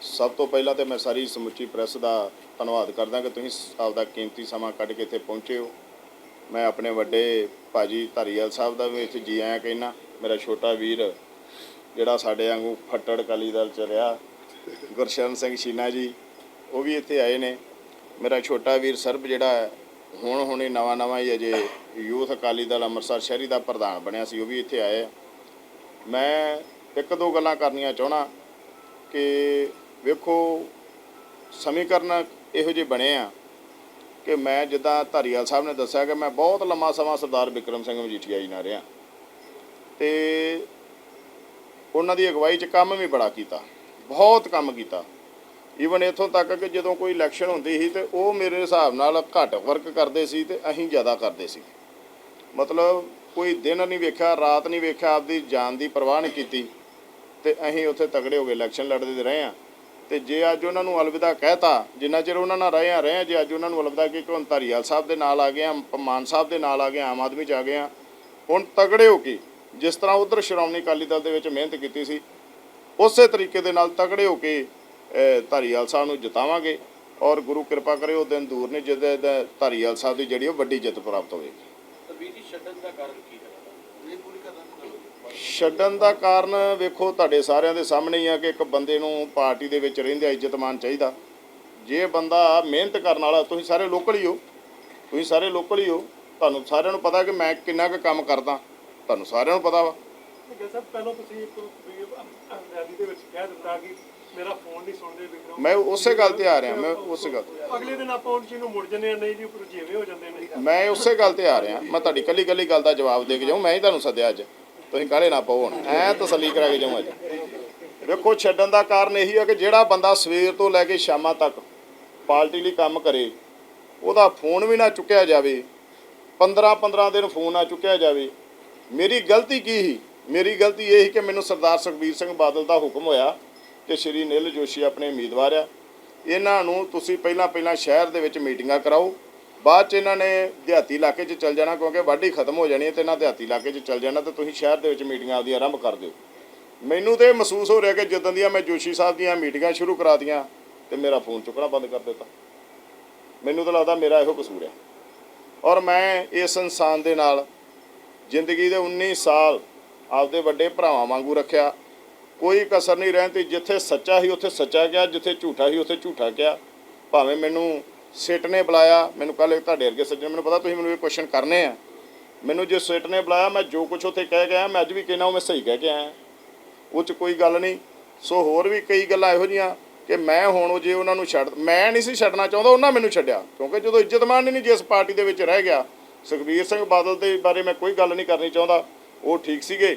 ਸਭ ਤੋਂ ਪਹਿਲਾਂ ਤੇ ਮੈਂ ਸਾਰੀ ਸਮੁੱਚੀ ਪ੍ਰੈਸ ਦਾ ਧੰਨਵਾਦ ਕਰਦਾ ਕਿ ਤੁਸੀਂ ਆਪਦਾ ਕੀਮਤੀ ਸਮਾਂ ਕੱਢ ਕੇ ਇੱਥੇ ਪਹੁੰਚੇ ਹੋ। ਮੈਂ ਆਪਣੇ ਵੱਡੇ ਭਾਜੀ ਧਾਰੀਵਾਲ ਸਾਹਿਬ ਦਾ ਵੀ ਇੱਥੇ ਜੀ ਆਇਆਂ ਕਹਿਣਾ ਮੇਰਾ ਛੋਟਾ ਵੀਰ ਜਿਹੜਾ ਸਾਡੇ ਵਾਂਗੂ ਫੱਟੜ ਅਕਾਲੀ ਦਲ ਚ ਰਿਹਾ, ਗੁਰਸ਼ਰਨ ਸਿੰਘ ਸ਼ੀਨਾ ਜੀ, ਉਹ ਵੀ ਇੱਥੇ ਆਏ ਨੇ। ਮੇਰਾ ਛੋਟਾ ਵੀਰ ਸਰਬ ਜਿਹੜਾ ਹੁਣ ਹੁਣੇ ਨਵਾਂ ਨਵਾਂ ਹੀ ਅਜੇ ਯੂਥ ਅਕਾਲੀ ਦਲ ਅੰਮ੍ਰਿਤਸਰ ਸ਼ਹਿਰੀ ਦਾ ਪ੍ਰਧਾਨ ਬਣਿਆ ਸੀ, ਉਹ ਵੀ ਇੱਥੇ ਆਏ ਮੈਂ ਇੱਕ ਦੋ ਗੱਲਾਂ ਕਰਨੀਆਂ ਚਾਹਣਾ ਕਿ ਵੇਖੋ, ਸਮੀਕਰਨ ਇਹੋ ਜਿਹੇ ਬਣੇ ਆ ਕਿ ਮੈਂ ਜਿੱਦਾਂ ਧਾਰੀਵਾਲ ਸਾਹਿਬ ਨੇ ਦੱਸਿਆ ਕਿ ਮੈਂ ਬਹੁਤ ਲੰਮਾ ਸਮਾਂ ਸਰਦਾਰ ਵਿਕਰਮ ਸਿੰਘ ਮਜੀਠੀਆ ਜੀ ਨਾਲ ਰਿਹਾ ਤੇ ਉਹਨਾਂ ਦੀ ਅਗਵਾਈ 'ਚ ਕੰਮ ਵੀ ਬੜਾ ਕੀਤਾ, ਬਹੁਤ ਕੰਮ ਕੀਤਾ। ਈਵਨ ਇਥੋਂ ਤੱਕ ਕਿ ਜਦੋਂ ਕੋਈ ਇਲੈਕਸ਼ਨ ਹੁੰਦੀ ਸੀ ਤੇ ਉਹ ਮੇਰੇ ਹਿਸਾਬ ਨਾਲ ਘੱਟ ਵਰਕ ਕਰਦੇ ਸੀ ਤੇ ਅਸੀਂ ਜ਼ਿਆਦਾ ਕਰਦੇ ਸੀ। ਮਤਲਬ ਕੋਈ ਦਿਨ ਨਹੀਂ ਵੇਖਿਆ, ਰਾਤ ਨਹੀਂ ਵੇਖਿਆ, ਆਪਦੀ ਜਾਨ ਦੀ ਪਰਵਾਹ ਨਹੀਂ ਕੀਤੀ ਤੇ ਅਸੀਂ ਉੱਥੇ ਤਗੜੇ ਹੋ ਗਏ ਇਲੈਕਸ਼ਨ ਲੜਦੇ ਰਹੇ ਆ ਤੇ ਜੇ ਅੱਜ ਉਹਨਾਂ ਨੂੰ ਅਲਵਿਦਾ ਕਹਿਤਾ, ਜਿੰਨਾ ਚਿਰ ਉਹਨਾਂ ਨਾਲ ਰਹੇ ਆ ਰਹੇ ਆ ਜੇ ਅੱਜ ਉਹਨਾਂ ਨੂੰ ਅਲਵਿਦਾ ਕਿ ਹੁਣ ਧਾਰੀਵਾਲ ਸਾਹਿਬ ਦੇ ਨਾਲ ਆ ਗਏ ਆ, ਮਾਨ ਸਾਹਿਬ ਦੇ ਨਾਲ ਆ ਗਏ ਆਮ ਆਦਮੀ ਚ ਆ ਗਏ ਆ, ਹੁਣ ਤਗੜੇ ਹੋ ਕੇ, ਜਿਸ ਤਰ੍ਹਾਂ ਉਧਰ ਸ਼੍ਰੋਮਣੀ ਅਕਾਲੀ ਦਲ ਦੇ ਵਿੱਚ ਮਿਹਨਤ ਕੀਤੀ ਸੀ, ਉਸੇ ਤਰੀਕੇ ਦੇ ਨਾਲ ਤਗੜੇ ਹੋ ਕੇ ਧਾਰੀਵਾਲ ਸਾਹਿਬ ਨੂੰ ਜਿਤਾਵਾਂਗੇ ਔਰ ਗੁਰੂ ਕਿਰਪਾ ਕਰੇ ਉਹ ਦਿਨ ਦੂਰ ਨਹੀਂ ਜਿਹਦੇ ਧਾਰੀਵਾਲ ਸਾਹਿਬ ਦੀ ਜਿਹੜੀ ਉਹ ਵੱਡੀ ਜਿੱਤ ਪ੍ਰਾਪਤ ਹੋਵੇਗੀ। ਤਲਵੀਰ ਛੱਡਣ ਦਾ ਕਾਰਨ ਕੀ ਹੈ? ਛੱਡਣ ਦਾ ਕਾਰਨ ਵੇਖੋ ਤੁਹਾਡੇ ਸਾਰਿਆਂ ਦੇ ਸਾਹਮਣੇ ਹੀ ਆ ਕਿ ਇੱਕ ਬੰਦੇ ਨੂੰ ਪਾਰਟੀ ਦੇ ਵਿੱਚ ਰਹਿੰਦਿਆਂ ਇੱਜ਼ਤਮਾਨ ਚਾਹੀਦਾ ਜੇ ਬੰਦਾ ਮਿਹਨਤ ਕਰਨ ਵਾਲਾ ਤੁਸੀਂ ਸਾਰੇ ਲੋਕਲ ਹੀ ਹੋ ਤੁਸੀਂ ਸਾਰੇ ਲੋਕਲ ਹੀ ਹੋ ਤੁਹਾਨੂੰ ਸਾਰਿਆਂ ਨੂੰ ਪਤਾ ਕਿ ਮੈਂ ਕਿੰਨਾ ਕੁ ਕੰਮ ਕਰਦਾ ਤੁਹਾਨੂੰ ਸਾਰਿਆਂ ਨੂੰ ਪਤਾ ਵਾ ਗਿੱਲ ਸਾਹਿਬ ਪਹਿਲਾਂ ਤੁਸੀਂ ਇੱਕ ਰੈਲੀ ਦੇ ਵਿੱਚ ਕਹਿ ਦਿੱਤਾ ਕਿ ਮੇਰਾ ਫੋਨ ਨਹੀਂ ਸੁਣਦੇ ਵਿਕਰਮ ਮੈਂ ਉਸੇ ਗੱਲ ਤੇ ਆ ਰਿਹਾ ਮੈਂ ਉਸੇ ਗੱਲ। ਅਗਲੇ ਦਿਨ ਆਪਾਂ ਉਹ ਚੀਜ਼ ਨੂੰ ਮੁੜ ਜੰਨੇ ਨਹੀਂ ਜੀ ਉੱਪਰ ਜਿਵੇਂ ਹੋ ਜਾਂਦੇ ਨੇ। ਮੈਂ ਉਸੇ ਗੱਲ ਤੇ ਆ ਰਿਹਾ ਮੈਂ ਤੁਹਾਡੀ ਕੱਲੀ ਕੱਲੀ ਗੱਲ ਦਾ ਜਵਾਬ ਦੇ ਕੇ ਜਾਊਂ ਮੈਂ ਹੀ ਤੁਹਾਨੂੰ ਸੱਦਿਆ ਅੱਜ। ਤੁਸੀਂ ਕਾਹਲੇ ਨਾ ਪਾਓ ਹੁਣ ਐ ਤਸੱਲੀ ਕਰਾ ਕੇ ਜਾਊਂ ਅੱਜ। ਵੇਖੋ ਛੱਡਣ ਦਾ ਕਾਰਨ ਇਹੀ ਆ ਕਿ ਜਿਹੜਾ ਬੰਦਾ ਸਵੇਰ ਤੋਂ ਲੈ ਕੇ ਸ਼ਾਮਾਂ ਤੱਕ ਪਾਰਟੀ ਲਈ ਕੰਮ ਕਰੇ ਉਹਦਾ ਫੋਨ ਵੀ ਨਾ ਚੁੱਕਿਆ ਜਾਵੇ 15 15 ਦਿਨ ਫੋਨ ਨਾ ਚੁੱਕਿਆ ਜਾਵੇ। ਮੇਰੀ ਗਲਤੀ ਕੀ ਸੀ? ਮੇਰੀ ਗਲਤੀ ਇਹ ਸੀ ਕਿ ਮੈਨੂੰ ਸਰਦਾਰ ਸੁਖਬੀਰ ਸਿੰਘ ਬਾਦਲ ਦਾ ਹੁਕਮ ਹੋਇਆ ਕਿ ਸ਼੍ਰੀ ਨਿਲ ਜੋਸ਼ੀ ਆਪਣੇ ਉਮੀਦਵਾਰ ਆ। ਇਹਨਾਂ ਨੂੰ ਤੁਸੀਂ ਪਹਿਲਾਂ ਪਹਿਲਾਂ ਸ਼ਹਿਰ ਦੇ ਵਿੱਚ ਮੀਟਿੰਗਾਂ ਕਰਾਓ। ਬਾਅਦ ਚ ਇਹਨਾਂ ਨੇ ਦਿਹਾਤੀ ਇਲਾਕੇ 'ਚ ਚੱਲ ਜਾਣਾ ਕਿਉਂਕਿ ਵਾਢੀ ਖਤਮ ਹੋ ਜਾਣੀ ਹੈ ਤੇ ਇਹਨਾਂ ਦਿਹਾਤੀ ਇਲਾਕੇ 'ਚ ਚੱਲ ਜਾਣਾ ਤੇ ਤੁਸੀਂ ਸ਼ਹਿਰ ਦੇ ਵਿੱਚ ਮੀਟਿੰਗਾਂ ਆਪਦੀਆਂ ਆਰੰਭ ਕਰ ਦਿਓ। ਮੈਨੂੰ ਤੇ ਇਹ ਮਹਿਸੂਸ ਹੋ ਰਿਹਾ ਕਿ ਜਦੋਂ ਦੀਆਂ ਮੈਂ ਜੋਸ਼ੀ ਸਾਹਿਬ ਦੀਆਂ ਮੀਟਿੰਗਾਂ ਸ਼ੁਰੂ ਕਰਾਤੀਆਂ ਤੇ ਮੇਰਾ ਫੋਨ ਚੁੱਕਣਾ ਬੰਦ ਕਰ ਦਿੱਤਾ। ਮੈਨੂੰ ਤਾਂ ਲੱਗਦਾ ਮੇਰਾ ਇਹੋ ਕਸੂਰ ਹੈ। ਔਰ ਮੈਂ ਇਸ ਇਨਸਾਨ ਦੇ ਨਾਲ ਜ਼ਿੰਦਗੀ ਦੇ 19 ਸਾਲ ਆਪਦੇ ਵੱਡੇ ਭਰਾਵਾਂ ਵਾਂਗੂ ਰੱਖਿਆ। ਕੋਈ ਕਸਰ ਨਹੀਂ ਰਹਿੰਦੀ ਜਿੱਥੇ ਸੱਚਾ ਸੀ ਉੱਥੇ ਸੱਚਾ ਕਿਹਾ ਜਿੱਥੇ ਝੂਠਾ ਸੀ ਉੱਥੇ ਝੂਠਾ ਕਿਹਾ ਭਾਵੇਂ ਮੈਨੂੰ ਸਿੱਟ ਨੇ ਬੁਲਾਇਆ, ਮੈਨੂੰ ਕੱਲ ਤੁਹਾਡੇ ਅਰਗੇ ਸੱਜਣ ਮੈਨੂੰ ਪਤਾ ਤੁਸੀਂ ਮੈਨੂੰ ਇਹ ਕੁਐਸਚਨ ਕਰਨੇ ਆ। ਮੈਨੂੰ ਜੇ ਸਿੱਟ ਨੇ ਬੁਲਾਇਆ, ਮੈਂ ਜੋ ਕੁਝ ਉੱਥੇ ਕਹਿ ਗਿਆ ਮੈਂ ਅੱਜ ਵੀ ਕਹਿਣਾ ਉਹ ਮੈਂ ਸਹੀ ਕਹਿ ਕੇ ਆਇਆ। ਉਹ 'ਚ ਕੋਈ ਗੱਲ ਨਹੀਂ। ਸੋ ਹੋਰ ਵੀ ਕਈ ਗੱਲਾਂ ਇਹੋ ਜੀਆਂ ਕਿ ਮੈਂ ਹੁਣ ਜੇ ਉਹਨਾਂ ਨੂੰ ਛੱਡ, ਮੈਂ ਨਹੀਂ ਸੀ ਛੱਡਣਾ ਚਾਹੁੰਦਾ, ਉਹਨਾਂ ਮੈਨੂੰ ਛੱਡਿਆ। ਕਿਉਂਕਿ ਜਦੋਂ ਇੱਜ਼ਤਮਾਨ ਹੀ ਨਹੀਂ ਜਿਸ ਪਾਰਟੀ ਦੇ ਵਿੱਚ ਰਹਿ ਗਿਆ, ਸੁਖਬੀਰ ਸਿੰਘ ਬਾਦਲ ਦੇ ਬਾਰੇ ਮੈਂ ਕੋਈ ਗੱਲ ਨਹੀਂ ਕਰਨੀ ਚਾਹੁੰਦਾ। ਉਹ ਠੀਕ ਸੀਗੇ।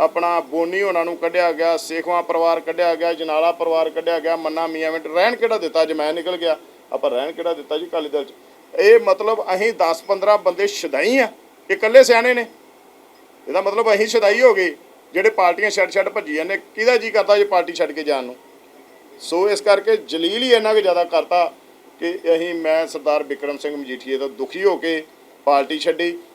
ਆਪਣਾ ਬੋਨੀ ਉਹਨਾਂ ਨੂੰ ਕੱਢਿਆ ਗਿਆ, ਸੇਖਵਾ ਪਰਿਵਾਰ ਕੱਢਿਆ ਗਿਆ, ਜਨਾਲਾ ਪਰਿਵਾਰ ਕੱਢਿਆ ਗਿਆ, ਮੰਨਾ ਮੀਆਂ ਮਿੰਟ, ਰਹਿਣ ਕਿਹੜਾ ਦਿੱਤਾ ਜੇ ਮੈਂ ਨਿਕਲ ਗਿਆ? ਆਪਾਂ ਰਹਿਣ ਕਿਹੜਾ ਦਿੱਤਾ ਜੀ ਅਕਾਲੀ ਦਲ ਚ? ਇਹ ਮਤਲਬ ਅਸੀਂ 10 15 ਬੰਦੇ ਸ਼ਦਾਈ ਆ, ਇਹ ਇਕੱਲੇ ਸਿਆਣੇ ਨੇ। ਇਹਦਾ ਮਤਲਬ ਅਸੀਂ ਸ਼ਦਾਈ ਹੋ ਗਏ, ਜਿਹੜੇ ਪਾਰਟੀਆਂ ਛੱਡ ਛੱਡ ਭੱਜੀ ਜਾਂਦੇ, ਕਿਹਦਾ ਜੀ ਕਰਦਾ ਜੇ ਪਾਰਟੀ ਛੱਡ ਕੇ ਜਾਣ ਨੂੰ? ਸੋ ਇਸ ਕਰਕੇ ਜਲੀਲ ਹੀ ਇੰਨਾ ਕੁ ਜ਼ਿਆਦਾ ਕਰਤਾ ਕਿ ਅਸੀਂ, ਮੈਂ ਸਰਦਾਰ ਵਿਕਰਮ ਸਿੰਘ ਮਜੀਠੀਏ ਤੋਂ ਦੁਖੀ ਹੋ ਕੇ ਪਾਰਟੀ ਛੱਡੀ।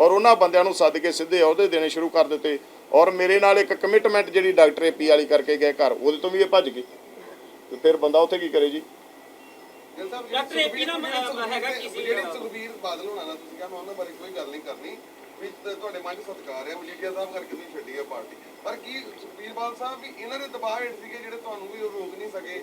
ਔਰ ਉਹਨਾਂ ਬੰਦਿਆਂ ਨੂੰ ਸੱਦ ਕੇ ਸਿੱਧੇ ਅਹੁਦੇ ਦੇਣੇ ਸ਼ੁਰੂ ਕਰ ਦਿੱਤੇ। ਔਰ ਮੇਰੇ ਨਾਲ ਇੱਕ ਕਮਿਟਮੈਂਟ ਜਿਹੜੀ ਡਾਕਟਰ ਏਪੀ ਵਾਲੀ ਕਰਕੇ ਗਏ ਘਰ ਉਹਦੇ ਤੋਂ ਵੀ ਇਹ ਭੱਜ ਗਏ। ਤੇ ਫਿਰ ਬੰਦਾ ਉੱਥੇ ਕੀ ਕਰੇ ਜੀ? ਡਾਕਟਰ ਨਾਲ ਸੁਖਬੀਰ- ਹੈਗਾ ਕੀ ਸੀ? ਜਿਹੜੀ ਸੁਖਬੀਰ ਬਾਦਲ ਹੋਣਾ ਨਾ ਤੁਸੀਂ ਕਹਿੰਦੇ ਉਹਨਾਂ ਬਾਰੇ ਕੋਈ ਗੱਲ ਨਹੀਂ ਕਰਨੀ। ਵੀ ਤੁਹਾਡੇ ਮਨ 'ਚ ਸਤਿਕਾਰ ਹੈ ਮਜੀਠੀਆ ਸਾਹਿਬ ਕਰਕੇ ਤੁਸੀਂ ਛੱਡੀ ਹੈ ਪਾਰਟੀ। ਪਰ ਕੀ ਸੁਖਬੀਰ ਬਾਦਲ ਸਾਹਿਬ ਵੀ ਇਹਨਾਂ ਦੇ ਦਬਾਅ ਹੇਠ ਸੀਗੇ ਜਿਹੜੇ ਤੁਹਾਨੂੰ ਵੀ ਉਹ ਰੋਕ ਨਹੀਂ ਸਕੇ?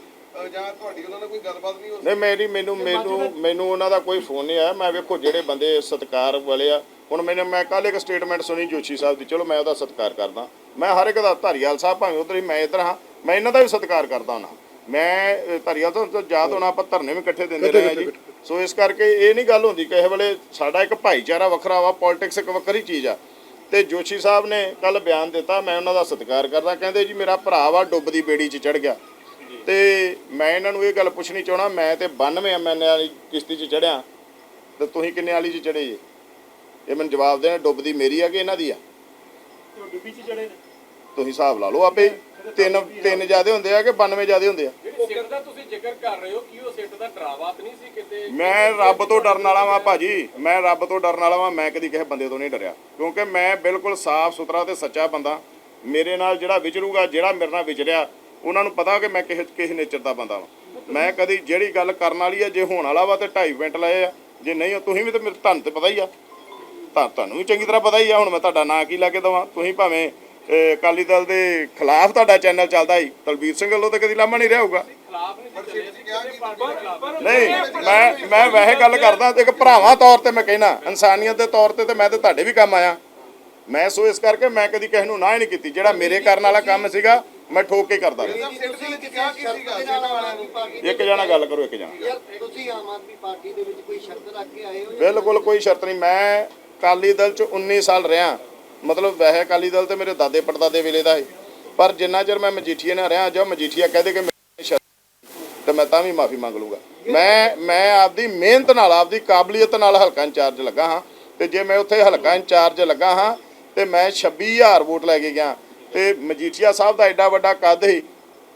ਜਾਂ ਤੁਹਾਡੀ ਉਹਨਾਂ ਨਾਲ ਕੋਈ ਗੱਲਬਾਤ ਨਹੀਂ ਹੋ ਨਹੀਂ ਮੇਰੀ ਮੈਨੂੰ ਮੈਨੂੰ ਮੈਨੂੰ ਉਹਨਾਂ ਦਾ ਕੋਈ ਫੋਨ ਨਹੀਂ ਆਇਆ। ਮੈਂ ਵੇਖੋ ਜਿਹੜੇ ਬੰਦੇ ਸਤਿਕਾਰ ਵਾਲੇ ਆ ਹੁਣ ਮੈਨੂੰ ਮੈਂ ਕੱਲ ਇੱਕ ਸਟੇਟਮੈਂਟ ਸੁਣੀ ਜੋਸ਼ੀ ਸਾਹਿਬ ਦੀ, ਚਲੋ ਮੈਂ ਉਹਦਾ ਸਤਿਕਾਰ ਕਰਦਾ। ਮੈਂ ਹਰ ਇੱਕ ਦਾ ਧਾਰੀਵਾਲ ਸਾਹਿਬ ਭਾਵੇਂ ਉਧਰ ਹੀ ਮੈਂ ਇੱਧਰ ਹਾਂ, ਮੈਂ ਇਹਨਾਂ ਦਾ ਵੀ ਸਤਿਕਾਰ ਕਰਦਾ ਹਾਂ ਮੈਂ ਧਾਰੀਵਾਲ ਤੋਂ ਤੋਂ ਯਾਦ ਹੋਣਾ, ਆਪਾਂ ਧਰਨੇ ਵੀ ਇਕੱਠੇ ਦਿੰਦੇ ਰਹੇ ਹਾਂ ਜੀ। ਸੋ ਇਸ ਕਰਕੇ ਇਹ ਨਹੀਂ ਗੱਲ ਹੁੰਦੀ ਕਿਸੇ ਵੇਲੇ ਸਾਡਾ ਇੱਕ ਭਾਈਚਾਰਾ ਵੱਖਰਾ ਵਾ ਪੋਲਿਟਿਕਸ ਇੱਕ ਵੱਖਰੀ ਚੀਜ਼ ਆ। ਤੇ ਜੋਸ਼ੀ ਸਾਹਿਬ ਨੇ ਕੱਲ ਬਿਆਨ ਦਿੱਤਾ, ਮੈਂ ਉਹਨਾਂ ਦਾ ਸਤਿਕਾਰ ਕਰਦਾ। ਕਹਿੰਦੇ ਜੀ, ਮੇਰਾ ਭਰਾ ਵਾ ਡੁੱਬਦੀ ਬੇੜੀ 'ਚ ਚੜ ਗਿਆ। ਤੇ ਮੈਂ ਇਹਨਾਂ ਨੂੰ ਇਹ ਗੱਲ ਪੁੱਛਣੀ ਚਾਹਣਾ ਮੈਂ ਤੇ 92 ਐਮਐਨ ਵਾਲੀ ਕਿਸ਼ਤੀ 'ਚ ਚੜਿਆ ਤੇ ਤੁਸੀਂ ਕਿੰਨੇ ਵਾਲੀ 'ਚ ਚੜੇ ਜੀ? ਇਹ ਮੈਨੂੰ ਜਵਾਬ ਦੇਣਾ ਡੁੱਬਦੀ ਮੇਰੀ ਆ ਕਿ ਇਹਨਾਂ ਦੀ ਆ? ਡੁੱਬੀ ਚ ਚੜੇ ਨੇ। ਤੁਸੀਂ ਹਿਸਾਬ ਲਾ ਲਓ ਆਪੇ। ਤਿੰਨ ਤਿੰਨ ਜਿਆਦੇ ਹੁੰਦੇ ਆ ਕਿ 92 ਜਿਆਦੇ ਹੁੰਦੇ ਆ? ਜਿਹੜੀ ਸਿੱਟ ਦਾ ਤੁਸੀਂ ਜ਼ਿਕਰ ਕਰ ਰਹੇ ਹੋ ਕੀ ਉਹ ਸਿੱਟ ਦਾ ਡਰਾਵਾ ਤਾਂ ਨਹੀਂ ਸੀ ਕਿਤੇ? ਮੈਂ ਰੱਬ ਤੋਂ ਡਰਨ ਵਾਲਾ ਵਾਂ ਭਾਜੀ ਮੈਂ ਰੱਬ ਤੋਂ ਡਰਨ ਵਾਲਾ ਵਾਂ ਮੈਂ ਕਦੀ ਕਿਸੇ ਬੰਦੇ ਤੋਂ ਨਹੀਂ ਡਰਿਆ। ਕਿਉਂਕਿ ਮੈਂ ਬਿਲਕੁਲ ਸਾਫ਼ ਸੁਥਰਾ ਤੇ ਸੱਚਾ ਬੰਦਾ ਮੇਰੇ ਨਾਲ ਜਿਹੜਾ ਵਿਚਰੂਗਾ ਜਿਹੜਾ ਮੇਰੇ ਨਾਲ ਵਿਚਰਿਆ ਉਹਨਾਂ ਨੂੰ ਪਤਾ ਕਿ ਮੈਂ ਕਿਸੇ ਕਿਸੇ ਨੇਚਰ ਦਾ ਬੰਦਾ ਵਾਂ। ਮੈਂ ਕਦੀ ਜਿਹੜੀ ਗੱਲ ਕਰਨ ਵਾਲੀ ਆ ਜੇ ਹੋਣ ਵਾਲਾ ਵਾ ਤੇ 2.5 ਮਿੰਟ ਲਏ ਆ ਜੇ ਨਹੀਂ ਤੁਸੀਂ ਵੀ ਤੇ ਮੇਰੇ ਤੁਹਾਨੂੰ ਤੇ ਪਤਾ ਹੀ ਆ। ਤਾਂ ਤੁਹਾਨੂੰ ਵੀ ਚੰਗੀ ਤਰ੍ਹਾਂ ਪਤਾ ਹੀ ਆ ਹੁਣ ਮੈਂ ਤੁਹਾਡਾ ਨਾਂ ਕੀ ਲਾ ਕੇ ਦਵਾਂ? ਤੁਸੀਂ ਭਾਵੇਂ ਅਕਾਲੀ ਦਲ ਦੇ ਖਿਲਾਫ ਤੁਹਾਡਾ ਚੈਨਲ ਚੱਲਦਾ ਸੀ ਤਲਬੀਰ ਸਿੰਘ ਵੱਲੋਂ ਤਾਂ ਕਦੀ ਲਾਮਾ ਨਹੀਂ ਰਿਹਾ ਹੋਊਗਾ। ਨਹੀਂ ਮੈਂ ਮੈਂ ਵੈਸੇ ਗੱਲ ਕਰਦਾ ਤੇ ਇੱਕ ਭਰਾਵਾਂ ਤੌਰ ਤੇ ਮੈਂ ਕਹਿਣਾ ਇਨਸਾਨੀਅਤ ਦੇ ਤੌਰ ਤੇ ਤੇ ਮੈਂ ਤੇ ਤੁਹਾਡੇ ਵੀ ਕੰਮ ਆਇਆ। ਮੈਂ ਸੋ ਇਸ ਕਰਕੇ ਮੈਂ ਕਦੀ ਕਿਸੇ ਨੂੰ ਨਾ ਹੀ ਨਹੀਂ ਕੀਤੀ ਜਿਹੜਾ ਮੇਰੇ ਕਰਨ ਵਾਲਾ ਕੰਮ ਸੀਗਾ ਮੈਂ ਠੋਕ ਕੇ ਕਰਦਾ ਇੱਕ ਜਣਾ ਗੱਲ ਕਰੋ ਇੱਕ ਜਣਾ। ਯਾਰ ਤੁਸੀਂ ਆਮ ਆਦਮੀ ਪਾਰਟੀ ਦੇ ਵਿੱਚ ਕੋਈ ਸ਼ਰਤ ਰੱਖ ਕੇ ਆਏ ਹੋ ਜਾਂ ਬਿਲਕੁਲ ਕੋਈ ਸ਼ਰਤ ਨਹੀਂ ਮੈਂ ਅਕਾਲੀ ਦਲ ਚ 19 ਸਾਲ ਰਿਹਾ। ਮਤਲਬ ਵੈਸੇ ਅਕਾਲੀ ਦਲ ਤੇ ਮੇਰੇ ਦਾਦੇ ਪੜਦਾਦੇ ਵੇਲੇ ਦਾ ਹੈ ਪਰ ਜਿੰਨਾ ਚਿਰ ਮੈਂ ਮਜੀਠੀਏ ਨਾਲ ਰਿਹਾ, ਜੋ ਮਜੀਠੀਆ ਕਹਦੇ ਕਿ ਮੇਰੀ ਸ਼ਰਤ ਤੇ ਮੈਂ ਤਾਂ ਵੀ ਮਾਫੀ ਮੰਗ ਲੂੰਗਾ ਮੈਂ ਮੈਂ ਆਪਦੀ ਮਿਹਨਤ ਨਾਲ, ਆਪਦੀ ਕਾਬਲੀਅਤ ਨਾਲ ਹਲਕਾ ਇੰਚਾਰਜ ਲੱਗਾ ਹਾਂ। ਤੇ ਜੇ ਮੈਂ ਉੱਥੇ ਹਲਕਾ ਇੰਚਾਰਜ ਲੱਗਾ ਹਾਂ, ਤੇ ਮੈਂ 26000 ਵੋਟ ਲੈ ਕੇ ਗਿਆ। ਤੇ ਮਜੀਠੀਆ ਸਾਹਿਬ ਦਾ ਐਡਾ ਵੱਡਾ ਕੱਦ ਸੀ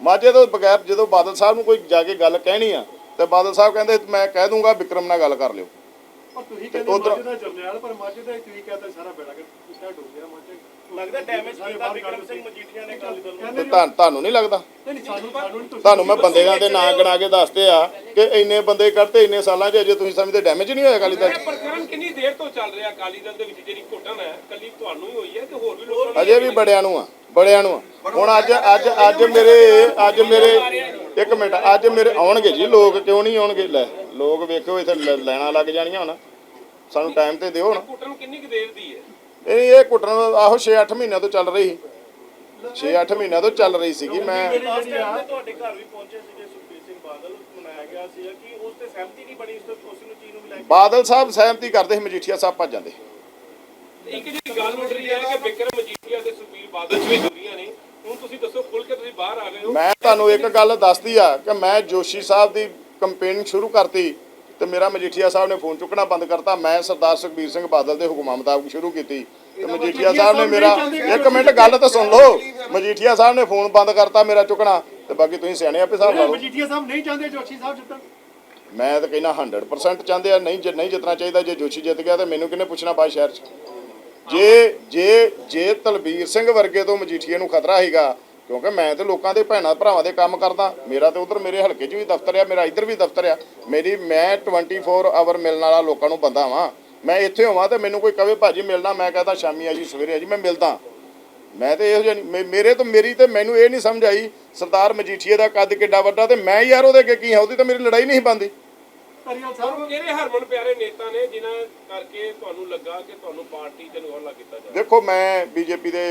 ਮਾਝੇ ਤੋਂ ਬਗੈਰ ਜਦੋਂ ਬਾਦਲ ਸਾਹਿਬ ਨੂੰ ਕੋਈ ਜਾ ਕੇ ਗੱਲ ਕਹਿਣੀ ਆ ਤੇ ਬਾਦਲ ਸਾਹਿਬ ਕਹਿੰਦੇ ਮੈਂ ਕਹਿ ਦੂੰਗਾ ਵਿਕਰਮ ਨਾਲ ਗੱਲ ਕਰ ਲਿਓ। ਪਰ ਤੁਸੀਂ ਕਹਿੰਦੇ ਉੱਧਰ- ਮਾਝੇ ਦਾ ਜਰਨੈਲ ਪਰ ਮਾਝੇ ਦਾ ਹੀ ਤੁਸੀਂ ਕਹਿੰਦੇ ਸਾਰਾ ਬੇੜਾ ਕਰ ਸਟਾਰਟ ਹੋ ਗਿਆ ਮਾਝੇ। ਲੱਗਦਾ ਡੈਮੇਜ ਕੀਤਾ ਵਿਕਰਮ ਸਿੰਘ ਮਜੀਠੀਆ ਨੇ ਅਕਾਲੀ ਦਲ ਨੂੰ ਕਹਿੰਦੇ ਤੇ ਤੁਹਾਨੂੰ ਤੁਹਾਨੂੰ ਨਹੀਂ ਲੱਗਦਾ ਤੁਹਾਨੂੰ ਮੈਂ ਬੰਦਿਆਂ ਦੇ ਨਾਂ ਗਿਣਾ ਕੇ ਦੱਸਦੇ ਆ ਕਿ ਇੰਨੇ ਬੰਦੇ ਕੱਢਤੇ ਇੰਨੇ ਸਾਲਾਂ 'ਚ ਅਜੇ ਤੁਸੀਂ ਸਮਝਦੇ ਡੈਮੇਜ ਨਹੀਂ ਹੋਇਆ ਅਕਾਲੀ ਦਲ 'ਚ ਇਹ ਪ੍ਰਕਰਮ ਕਿੰਨੀ ਦੇਰ ਤੋਂ ਚੱਲ ਰਿਹਾ ਅਕਾਲੀ ਦਲ ਦੇ ਵਿੱਚ ਜਿਹੜੀ ਘੁੱਟਣ ਹੈ ਕੱਲੀ ਤੁਹਾਨੂੰ ਹੀ ਹੋਈ ਹੈ ਕਿ ਹੋਰ ਵੀ ਲੋਕਾਂ ਨੂੰ ਅਜੇ ਵੀ ਬੜਿਆਂ ਨੂੰ ਆ। ਬੜਿਆਂ ਨੂੰ। ਹੁਣ ਅੱਜ ਅੱਜ ਅੱਜ ਮੇਰੇ ਅੱਜ ਮੇਰੇ ਇੱਕ ਮਿੰਟ ਅੱਜ ਮੇਰੇ ਆਉਣਗੇ ਜੀ ਲੋਕ ਕਿਉਂ ਨਹੀਂ ਆਉਣਗੇ? ਲੈ ਲੋਕ ਵੇਖੋ ਇੱਥੇ ਲੈਣਾ ਲੱਗ ਜਾਣੀਆਂ ਹੁਣ। ਸਾਨੂੰ ਟਾਈਮ ਤੇ ਦਿਓ ਹੁਣ। ਘੁੱਟਣ ਕਿੰਨੀ ਕੁ ਦੇਰ ਦੀ ਹੈ? ਇਹ ਇਹ ਕੁੱਟਣ ਆਹੋ 6-8 ਮਹੀਨਿਆਂ ਤੋਂ ਚੱਲ ਰਹੀ। 6-8 ਮਹੀਨਿਆਂ ਤੋਂ ਚੱਲ ਰਹੀ ਸੀਗੀ ਮੈਂ ਤੁਹਾਡੇ ਘਰ ਵੀ ਪਹੁੰਚੇ ਸੀਗੇ ਸੁਖਬੀਰ ਸਿੰਘ ਬਾਦਲ ਮਨਾਇਆ ਗਿਆ ਸੀਗਾ ਕਿ ਉਸ ਤੇ ਸਹਿਮਤੀ ਨਹੀਂ ਬਣੀ ਉਸ ਤੋਂ ਉਸ ਨੂੰ ਚੀਜ਼ ਨੂੰ ਵੀ ਲੈ ਕੇ ਬਾਦਲ ਸਾਹਿਬ ਸਹਿਮਤੀ ਕਰਦੇ ਸੀ ਮਜੀਠੀਆ ਸਾਹਿਬ ਭੱਜ ਜਾਂਦੇ। ਇੱਕ ਜਿਹੜੀ ਗੱਲ ਉੱਠ ਰਹੀ ਹੈ ਕਿ ਵਿਕਰਮ ਮਜੀਠੀਆ ਤੇ ਸੁਖਬੀਰ ਬਾਦਲ ਚ ਵੀ ਦੂਰੀਆਂ ਨੇ। ਹੁਣ ਤੁਸੀਂ ਦੱਸੋ ਖੁੱਲ ਕੇ ਤੁਸੀਂ ਬਾਹਰ ਆ ਗਏ ਹੋ। ਮੈਂ ਤੁਹਾਨੂੰ ਇੱਕ ਗੱਲ ਦੱਸਦੀ ਆ ਕਿ ਮੈਂ ਜੋਸ਼ੀ ਸਾਹਿਬ ਦੀ ਕੰਪੇਨ ਸ਼ੁਰੂ ਕਰਤੀ ਤੇ ਮੇਰਾ ਮਜੀਠੀਆ ਸਾਹਿਬ ਨੇ ਫੋਨ ਚੁੱਕਣਾ ਬੰਦ ਕਰਤਾ। ਮੈਂ ਸਰਦਾਰ ਸੁਖਬੀਰ ਸਿੰਘ ਬਾਦਲ ਦੇ ਹੁਕਮਾਂ ਮੁਤਾਬਕ ਸ਼ੁਰੂ ਕੀਤੀ। ਤੇ ਮਜੀਠੀਆ ਸਾਹਿਬ ਨੇ ਮੇਰਾ ਇੱਕ ਮਿੰਟ ਗੱਲ ਤਾਂ ਸੁਣ ਲਓ। ਮਜੀਠੀਆ ਸਾਹਿਬ ਨੇ ਫੋਨ ਬੰਦ ਕਰਤਾ ਮੇਰਾ ਚੁੱਕਣਾ ਤੇ ਬਾਕੀ ਤੁਸੀਂ ਸਿਆਣੇ ਆਪੇ ਹਿਸਾਬ ਲਓ। ਮਜੀਠੀਆ ਸਾਹਿਬ ਨਹੀਂ ਚਾਹੁੰਦੇ ਜੋਸ਼ੀ ਸਾਹਿਬ ਜਿੱਤਣ। ਮੈਂ ਤਾਂ ਕਹਿੰਦਾ 100% ਚਾਹੁੰਦੇ ਆ ਨਹੀਂ ਜੇ ਨਹੀਂ ਜਿੱਤਣਾ ਚਾਹੀਦਾ ਜੇ ਜੋਸ਼ੀ ਜਿੱਤ ਗਿਆ ਤੇ ਮੈਨੂੰ ਕਿਹਨੇ ਪੁੱਛਣਾ ਬਾਹਰ ਸ਼ਹਿਰ 'ਚ? ਜੇ ਜੇ ਜੇ ਤਲਬੀਰ ਸਿੰਘ ਵਰਗੇ ਤੋਂ ਮਜੀਠੀਏ ਨੂੰ ਖਤਰਾ ਹੈਗਾ ਕਿਉਂਕਿ ਮੈਂ ਤੇ ਲੋਕਾਂ ਦੇ ਭੈਣਾਂ ਭਰਾਵਾਂ ਦੇ ਕੰਮ ਕਰਦਾ, ਮੇਰਾ ਤੇ ਉਧਰ ਮੇਰੇ ਹਲਕੇ 'ਚ ਵੀ ਦਫ਼ਤਰ ਆ, ਮੇਰਾ ਇੱਧਰ ਵੀ ਦਫ਼ਤਰ ਆ, ਮੇਰੀ ਮੈਂ 24 ਆਵਰ ਮਿਲਣ ਵਾਲਾ ਲੋਕਾਂ ਨੂੰ ਬੰਦਾ ਵਾਂ। ਮੈਂ ਇੱਥੇ ਹੋਵਾਂ ਤੇ ਮੈਨੂੰ ਕੋਈ ਕਵੇ, ਭਾਜੀ ਮਿਲਣਾ, ਮੈਂ ਕਹਦਾ ਸ਼ਾਮੀ ਆ ਜੀ, ਸਵੇਰੇ ਆ ਜੀ, ਮੈਂ ਮਿਲਦਾ। ਮੈਂ ਤੇ ਇਹੋ ਜਿਹਾ ਮੇ- ਮੇਰੇ ਤੋਂ ਮੇਰੀ ਤੇ ਮੈਨੂੰ ਇਹ ਨਹੀਂ ਸਮਝ ਆਈ, ਸਰਦਾਰ ਮਜੀਠੀਏ ਦਾ ਕੱਦ ਕਿੱਡਾ ਵੱਡਾ ਤੇ ਮੈਂ ਯਾਰ ਉਹਦੇ ਅੱਗੇ ਕੀ ਹਾਂ ਉਹਦੀ ਤਾਂ ਮੇਰੀ ਲੜਾਈ ਨਹੀਂ ਬੰਦੀ ਧਾਰੀਵਾਲ ਸਾਹਿਬ ਕਿਹੜੇ ਹਰਮਨ ਪਿਆਰੇ ਨੇਤਾ ਨੇ ਜਿਨ੍ਹਾਂ ਕਰਕੇ ਤੁਹਾਨੂੰ ਲੱਗਾ ਕਿ ਤੁਹਾਨੂੰ ਪਾਰਟੀ ਤੇ ਨਿਹੋਲਾ ਕੀਤਾ ਜਾਵੇ ਦੇਖੋ ਮੈਂ ਬੀਜੇਪੀ ਦੇ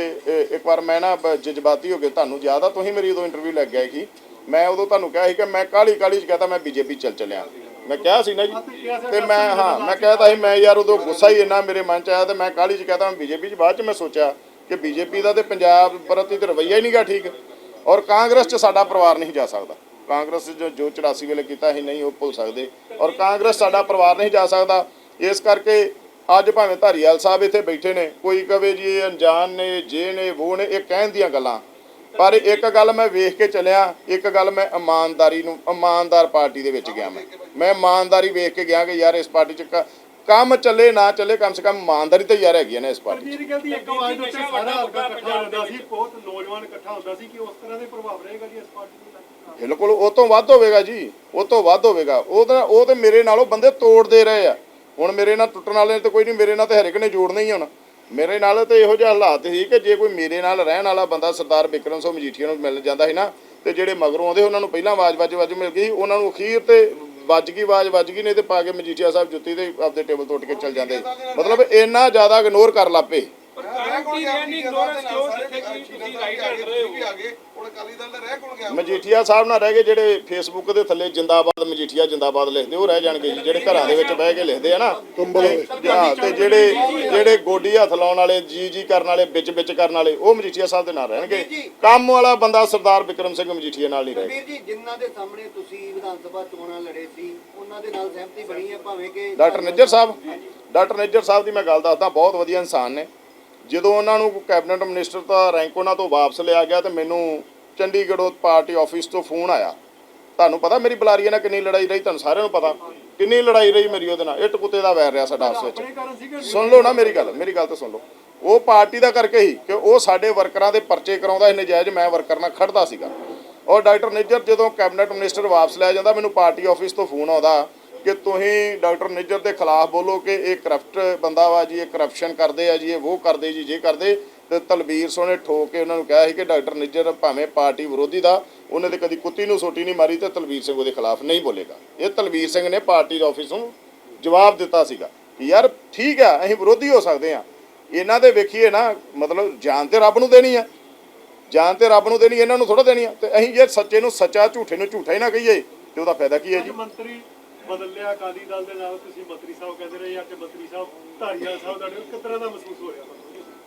ਇੱਕ ਵਾਰ ਮੈਂ ਨਾ ਜਜ਼ਬਾਤੀ ਹੋ ਕੇ ਤੁਹਾਨੂੰ ਯਾਦ ਆ ਤੁਸੀਂ ਮੇਰੀ ਉਦੋਂ ਇੰਟਰਵਿਊ ਲੱਗ ਗਏ ਸੀ। ਮੈਂ ਉਦੋਂ ਤੁਹਾਨੂੰ ਕਿਹਾ ਸੀ ਕਿ ਮੈਂ ਕਾਲੀ ਕਾਲੀ ਚ ਕਹਤਾ ਮੈਂ ਬੀਜੇਪੀ ਚੱਲ ਚੱਲਿਆ। ਮੈਂ ਕਿਹਾ ਸੀ ਨਾ ਜੀ ਤੇ ਮੈਂ ਹਾਂ ਮੈਂ ਕਹਿਤਾ ਸੀ ਮੈਂ ਯਾਰ ਉਦੋਂ ਗੁੱਸਾ ਹੀ ਇੰਨਾ ਮੇਰੇ ਮਨ ਚ ਆਇਆ ਤੇ ਮੈਂ ਕਾਲੀ ਚ ਕਹਤਾ ਮੈਂ ਬੀਜੇਪੀ ਚ ਬਾਅਦ ਚ ਮੈਂ ਸੋਚਿਆ ਕਿ ਬੀਜੇਪੀ ਦਾ ਤੇ ਪੰਜਾਬ ਪ੍ਰਤੀ ਤੇ ਰਵੱਈਆ ਹੀ ਨਹੀਂਗਾ ਠੀਕ। ਔਰ ਕਾਂਗਰਸ ਚ ਸਾਡਾ ਪਰਿਵਾਰ ਨਹੀਂ ਜਾ ਸਕਦਾ। ਕਾਂਗਰਸ ਜੋ ਜੋ 84 ਵੇਲੇ ਕੀਤਾ ਸੀ, ਨਹੀਂ ਉਹ ਭੁੱਲ ਸਕਦੇ। ਔਰ ਕਾਂਗਰਸ ਸਾਡਾ ਪਰਿਵਾਰ ਨਹੀਂ ਜਾ ਸਕਦਾ। ਇਸ ਕਰਕੇ ਅੱਜ ਭਾਵੇਂ ਧਾਰੀਵਾਲ ਸਾਹਿਬ ਇੱਥੇ ਬੈਠੇ ਨੇ, ਕੋਈ ਕਵੇ ਜੀ ਇਹ ਅਣਜਾਣ ਨੇ ਜੇ ਨੇ ਉਹ ਨੇ, ਇਹ ਕਹਿਣ ਦੀਆਂ ਗੱਲਾਂ। ਪਰ ਇੱਕ ਗੱਲ ਮੈਂ ਵੇਖ ਕੇ ਚੱਲਿਆ, ਇੱਕ ਗੱਲ ਮੈਂ ਇਮਾਨਦਾਰੀ ਨੂੰ ਇਮਾਨਦਾਰ ਪਾਰਟੀ ਦੇ ਵਿੱਚ ਗਿਆ ਮੈਂ। ਮੈਂ ਇਮਾਨਦਾਰੀ ਵੇਖ ਕੇ ਗਿਆ ਕਿ ਯਾਰ ਇਸ ਪਾਰਟੀ 'ਚ ਕੰਮ ਚੱਲੇ, ਨਾ ਚੱਲੇ, ਕਮ ਸੇ ਕਮ ਇਮਾਨਦਾਰੀ ਤੇ ਯਾਰ ਹੈਗੀ ਨੇ ਇਸ ਪਾਰਟੀ 'ਚ। ਵੀਰ ਕਹਿੰਦੀ ਇੱਕ ਵਾਰ ਉੱਤੇ ਸਾਰਾ ਹਲਕਾ ਇਕੱਠਾ ਹੁੰਦਾ ਸੀ, ਬਹੁਤ ਨੌਜਵਾਨ ਇਕੱਠਾ ਹੁੰਦਾ ਸੀ ਕਿ ਉਸ ਤਰ੍ਹਾਂ ਦੇ ਪ੍ਰਭਾਵ ਰਹੇਗਾ ਜੀ ਇਸ ਪਾਰਟੀ ਨੂੰ ਬਿਲਕੁਲ, ਉਹ ਤੋਂ ਵੱਧ ਹੋਵੇਗਾ ਜੀ, ਉਹ ਤੋਂ ਵੱਧ ਹੋਵੇਗਾ। ਉਹ ਤਾਂ, ਉਹ ਤੇ ਮੇਰੇ ਨਾਲੋਂ ਬੰਦੇ ਤੋੜਦੇ ਰਹੇ ਆ। ਹੁਣ ਮੇਰੇ ਨਾਲ ਟੁੱਟਣ ਵਾਲੇ ਤੇ ਕੋਈ ਨਹੀਂ, ਮੇਰੇ ਨਾਲ ਤੇ ਹਰ ਇੱਕ ਨੇ ਜੋੜਨਾ ਹੀ ਹੁਣ। ਮੇਰੇ ਨਾਲ ਤੇ ਇਹੋ ਜਿਹਾ ਹਾਲਾਤ ਸੀ ਕਿ ਜੇ ਕੋਈ ਮੇਰੇ ਨਾਲ ਰਹਿਣ ਵਾਲਾ ਬੰਦਾ ਸਰਦਾਰ ਬਿਕਰਮ ਸਿੰਘ ਮਜੀਠੀਆ ਨੂੰ ਮਿਲ ਜਾਂਦਾ ਸੀ ਨਾ, ਤੇ ਜਿਹੜੇ ਮਗਰੋਂ ਆਉਂਦੇ ਉਹਨਾਂ ਨੂੰ ਪਹਿਲਾਂ ਆਵਾਜ਼ ਵੱਜ ਵੱਜ ਮਿਲ ਗਈ ਉਹਨਾਂ ਨੂੰ ਅਖੀਰ ਤੇ ਵੱਜ ਗਈ, ਆਵਾਜ਼ ਵੱਜ ਗਈ, ਨਹੀਂ ਤੇ ਪਾ ਕੇ ਮਜੀਠੀਆ ਸਾਹਿਬ ਜੁੱਤੀ ਤੇ ਆਪਦੇ ਟੇਬਲ ਤੋਂ ਉੱਠ ਕੇ ਚੱਲ ਜਾਂਦੇ। ਮਤਲਬ ਇੰਨਾ ਜ਼ਿਆਦਾ ਇਗਨੋਰ ਕਰ ਲੱਪੇ। ਪਰ ਕਾਰਨ ਕੀ ਹੈ ਨਹੀਂ ਕਿਉਂ ਜਿੱਥੇ ਕਿ ਤੁਸੀਂ ਰਾਈਟ ਹੈਂਡ ਰਹੇ ਹੋ। ਅਕਾਲੀ ਦਲ ਦਾ ਰਹਿ ਕੋਲ ਗਿਆ। ਮਜੀਠੀਆ ਸਾਹਿਬ ਨਾਲ ਰਹਿ ਗਏ ਜਿਹੜੇ ਫੇਸਬੁੱਕ ਦੇ ਥੱਲੇ ਜਿੰਦਾਬਾਦ ਮਜੀਠੀਆ ਜਿੰਦਾਬਾਦ ਲਿਖਦੇ ਉਹ ਰਹਿ ਜਾਣਗੇ ਜੀ ਜਿਹੜੇ ਘਰਾਂ ਦੇ ਵਿੱਚ ਬਹਿ ਕੇ ਲਿਖਦੇ ਆ ਨਾ। ਤੇ ਹਾਂ, ਤੇ ਜਿਹੜੇ ਜਿਹੜੇ ਗੋਡੀ ਹੱਥ ਲਾਉਣ ਵਾਲੇ ਜੀ ਜੀ ਕਰਨ ਵਾਲੇ ਵਿੱਚ ਵਿੱਚ ਕਰਨ ਵਾਲੇ ਉਹ ਮਜੀਠੀਆ ਸਾਹਿਬ ਦੇ ਨਾਲ ਰਹਿਣਗੇ। ਕੰਮ ਵਾਲਾ ਬੰਦਾ ਸਰਦਾਰ ਬਿਕਰਮ ਸਿੰਘ ਮਜੀਠੀਆ ਨਾਲ ਨਹੀਂ ਰਹੇਗਾ ਵੀਰ ਜੀ ਜਿਨ੍ਹਾਂ ਦੇ ਸਾਹਮਣੇ ਤੁਸੀਂ ਵਿਧਾਨ ਸਭਾ ਚੋਣਾਂ ਲੜੇ ਸੀ ਉਹਨਾਂ ਦੇ ਨਾਲ ਸਹਿਮਤੀ ਬਣੀ ਹੈ ਭਾਵੇਂ ਕਿ ਡਾਕਟਰ ਨਿੱਜਰ ਸਾਹਿਬ ਡਾਕਟਰ ਨਿੱਜਰ ਸਾਹਿਬ ਦੀ ਮੈਂ ਗੱਲ ਦੱਸਦਾ ਬਹੁਤ ਵਧੀਆ ਇਨਸਾਨ ਨੇ। ਜਦੋਂ ਉਹਨਾਂ ਨੂੰ ਕੈਬਨਿਟ ਮਿਨਿਸਟਰ ਦਾ ਰੈਂਕ ਉਹਨਾਂ ਤੋਂ ਵਾਪਸ ਲਿਆ ਗਿਆ ਤੇ ਮੈਨੂੰ ਚੰਡੀਗੜ੍ਹੋਂ ਪਾਰਟੀ ਆਫਿਸ ਤੋਂ ਫੋਨ ਆਇਆ। ਤੁਹਾਨੂੰ ਪਤਾ ਮੇਰੀ ਬੁਲਾਰੀਏ ਨਾਲ ਕਿੰਨੀ ਲੜਾਈ ਰਹੀ, ਤੁਹਾਨੂੰ ਸਾਰਿਆਂ ਨੂੰ ਪਤਾ। ਕਿੰਨੀ ਲੜਾਈ ਰਹੀ ਮੇਰੀ ਉਹਦੇ ਨਾਲ। ਇੱਟ ਕੁੱਤੇ ਦਾ ਵੈਰ ਰਿਹਾ ਸਾਡਾ ਆਪਸ ਵਿੱਚ। ਸੁਣ ਲਓ ਨਾ ਮੇਰੀ ਗੱਲ ਮੇਰੀ ਗੱਲ ਤਾਂ ਸੁਣ ਲਓ। ਉਹ ਪਾਰਟੀ ਦਾ ਕਰਕੇ ਹੀ ਕਿ ਉਹ ਸਾਡੇ ਵਰਕਰਾਂ ਦੇ ਪਰਚੇ ਕਰਾਉਂਦਾ ਸੀ ਨਜਾਇਜ਼ ਮੈਂ ਵਰਕਰ ਨਾਲ ਖੜਦਾ ਸੀਗਾ। ਔਰ ਡਾਕਟਰ ਨਿੱਜਰ ਜਦੋਂ ਕੈਬਨਿਟ ਮਿਨਿਸਟਰ ਵਾਪਸ ਲੈ ਜਾਂਦਾ, ਮੈਨੂੰ ਪਾਰਟੀ ਆਫਿਸ ਤੋਂ ਫੋਨ ਆਉਂਦਾ ਕਿ ਤੁਸੀਂ ਡਾਕਟਰ ਨਿੱਜਰ ਦੇ ਖਿਲਾਫ ਬੋਲੋ ਕਿ ਇਹ ਕਰਪਟ ਬੰਦਾ ਵਾ ਜੀ, ਇਹ ਕਰਪਸ਼ਨ ਕਰਦੇ ਆ ਜੀ, ਇਹ ਉਹ ਕਰਦੇ ਜੀ, ਜੇ ਕਰਦੇ। ਤੇ ਤਲਬੀਰ ਸੋਨੇ ਠੋਕ ਕੇ ਉਹਨਾਂ ਨੂੰ ਕਿਹਾ ਸੀ ਕਿ ਡਾਕਟਰ ਨਿੱਜਰ ਭਾਵੇਂ ਪਾਰਟੀ ਵਿਰੋਧੀ ਦਾ, ਉਹਨੇ ਤੇ ਕਦੀ ਕੁੱਤੀ ਨੂੰ ਸੋਟੀ ਨਹੀਂ ਮਾਰੀ ਤੇ ਤਲਬੀਰ ਸਿੰਘ ਉਹਦੇ ਖਿਲਾਫ ਨਹੀਂ ਬੋਲੇਗਾ। ਇਹ ਤਲਬੀਰ ਸਿੰਘ ਨੇ ਪਾਰਟੀ ਦੇ ਆਫਿਸ ਨੂੰ ਜਵਾਬ ਦਿੱਤਾ ਸੀਗਾ ਕਿ ਯਾਰ ਠੀਕ ਆ, ਅਸੀਂ ਵਿਰੋਧੀ ਹੋ ਸਕਦੇ ਆ। ਇਹਨਾਂ ਦੇ ਵੇਖੀਏ ਨਾ, ਮਤਲਬ ਜਾਨ ਤੇ ਰੱਬ ਨੂੰ ਦੇਣੀ ਆ। ਜਾਨ ਤੇ ਰੱਬ ਨੂੰ ਦੇਣੀ, ਇਹਨਾਂ ਨੂੰ ਥੋੜਾ ਦੇਣੀ ਆ। ਤੇ ਅਸੀਂ ਜੇ ਸੱਚੇ ਨੂੰ ਸੱਚਾ, ਝੂਠੇ ਨੂੰ ਝੂਠਾ ਹੀ ਨਾ ਕਹੀਏ, ਤੇ ਉਹਦਾ ਫਾਇਦਾ ਕੀ ਹੈ ਜੀ? ਮੰਤਰੀ ਬਦਲ ਲਿਆ ਅਕਾਲੀ ਦਲ ਦੇ ਨਾਲ, ਤੁਸੀਂ ਮੰਤਰੀ ਸਾਹਿਬ ਕਹਿੰਦੇ ਰਹੇ, ਅੱਜ ਮੰਤਰੀ ਸਾਹਿਬ ਧਾਰੀਵਾਲ ਸਾਹਿਬ ਦਾ ਕਿਸ ਤਰ੍ਹਾਂ ਦਾ ਮਹਿਸੂਸ ਹੋ ਰਿਹਾ?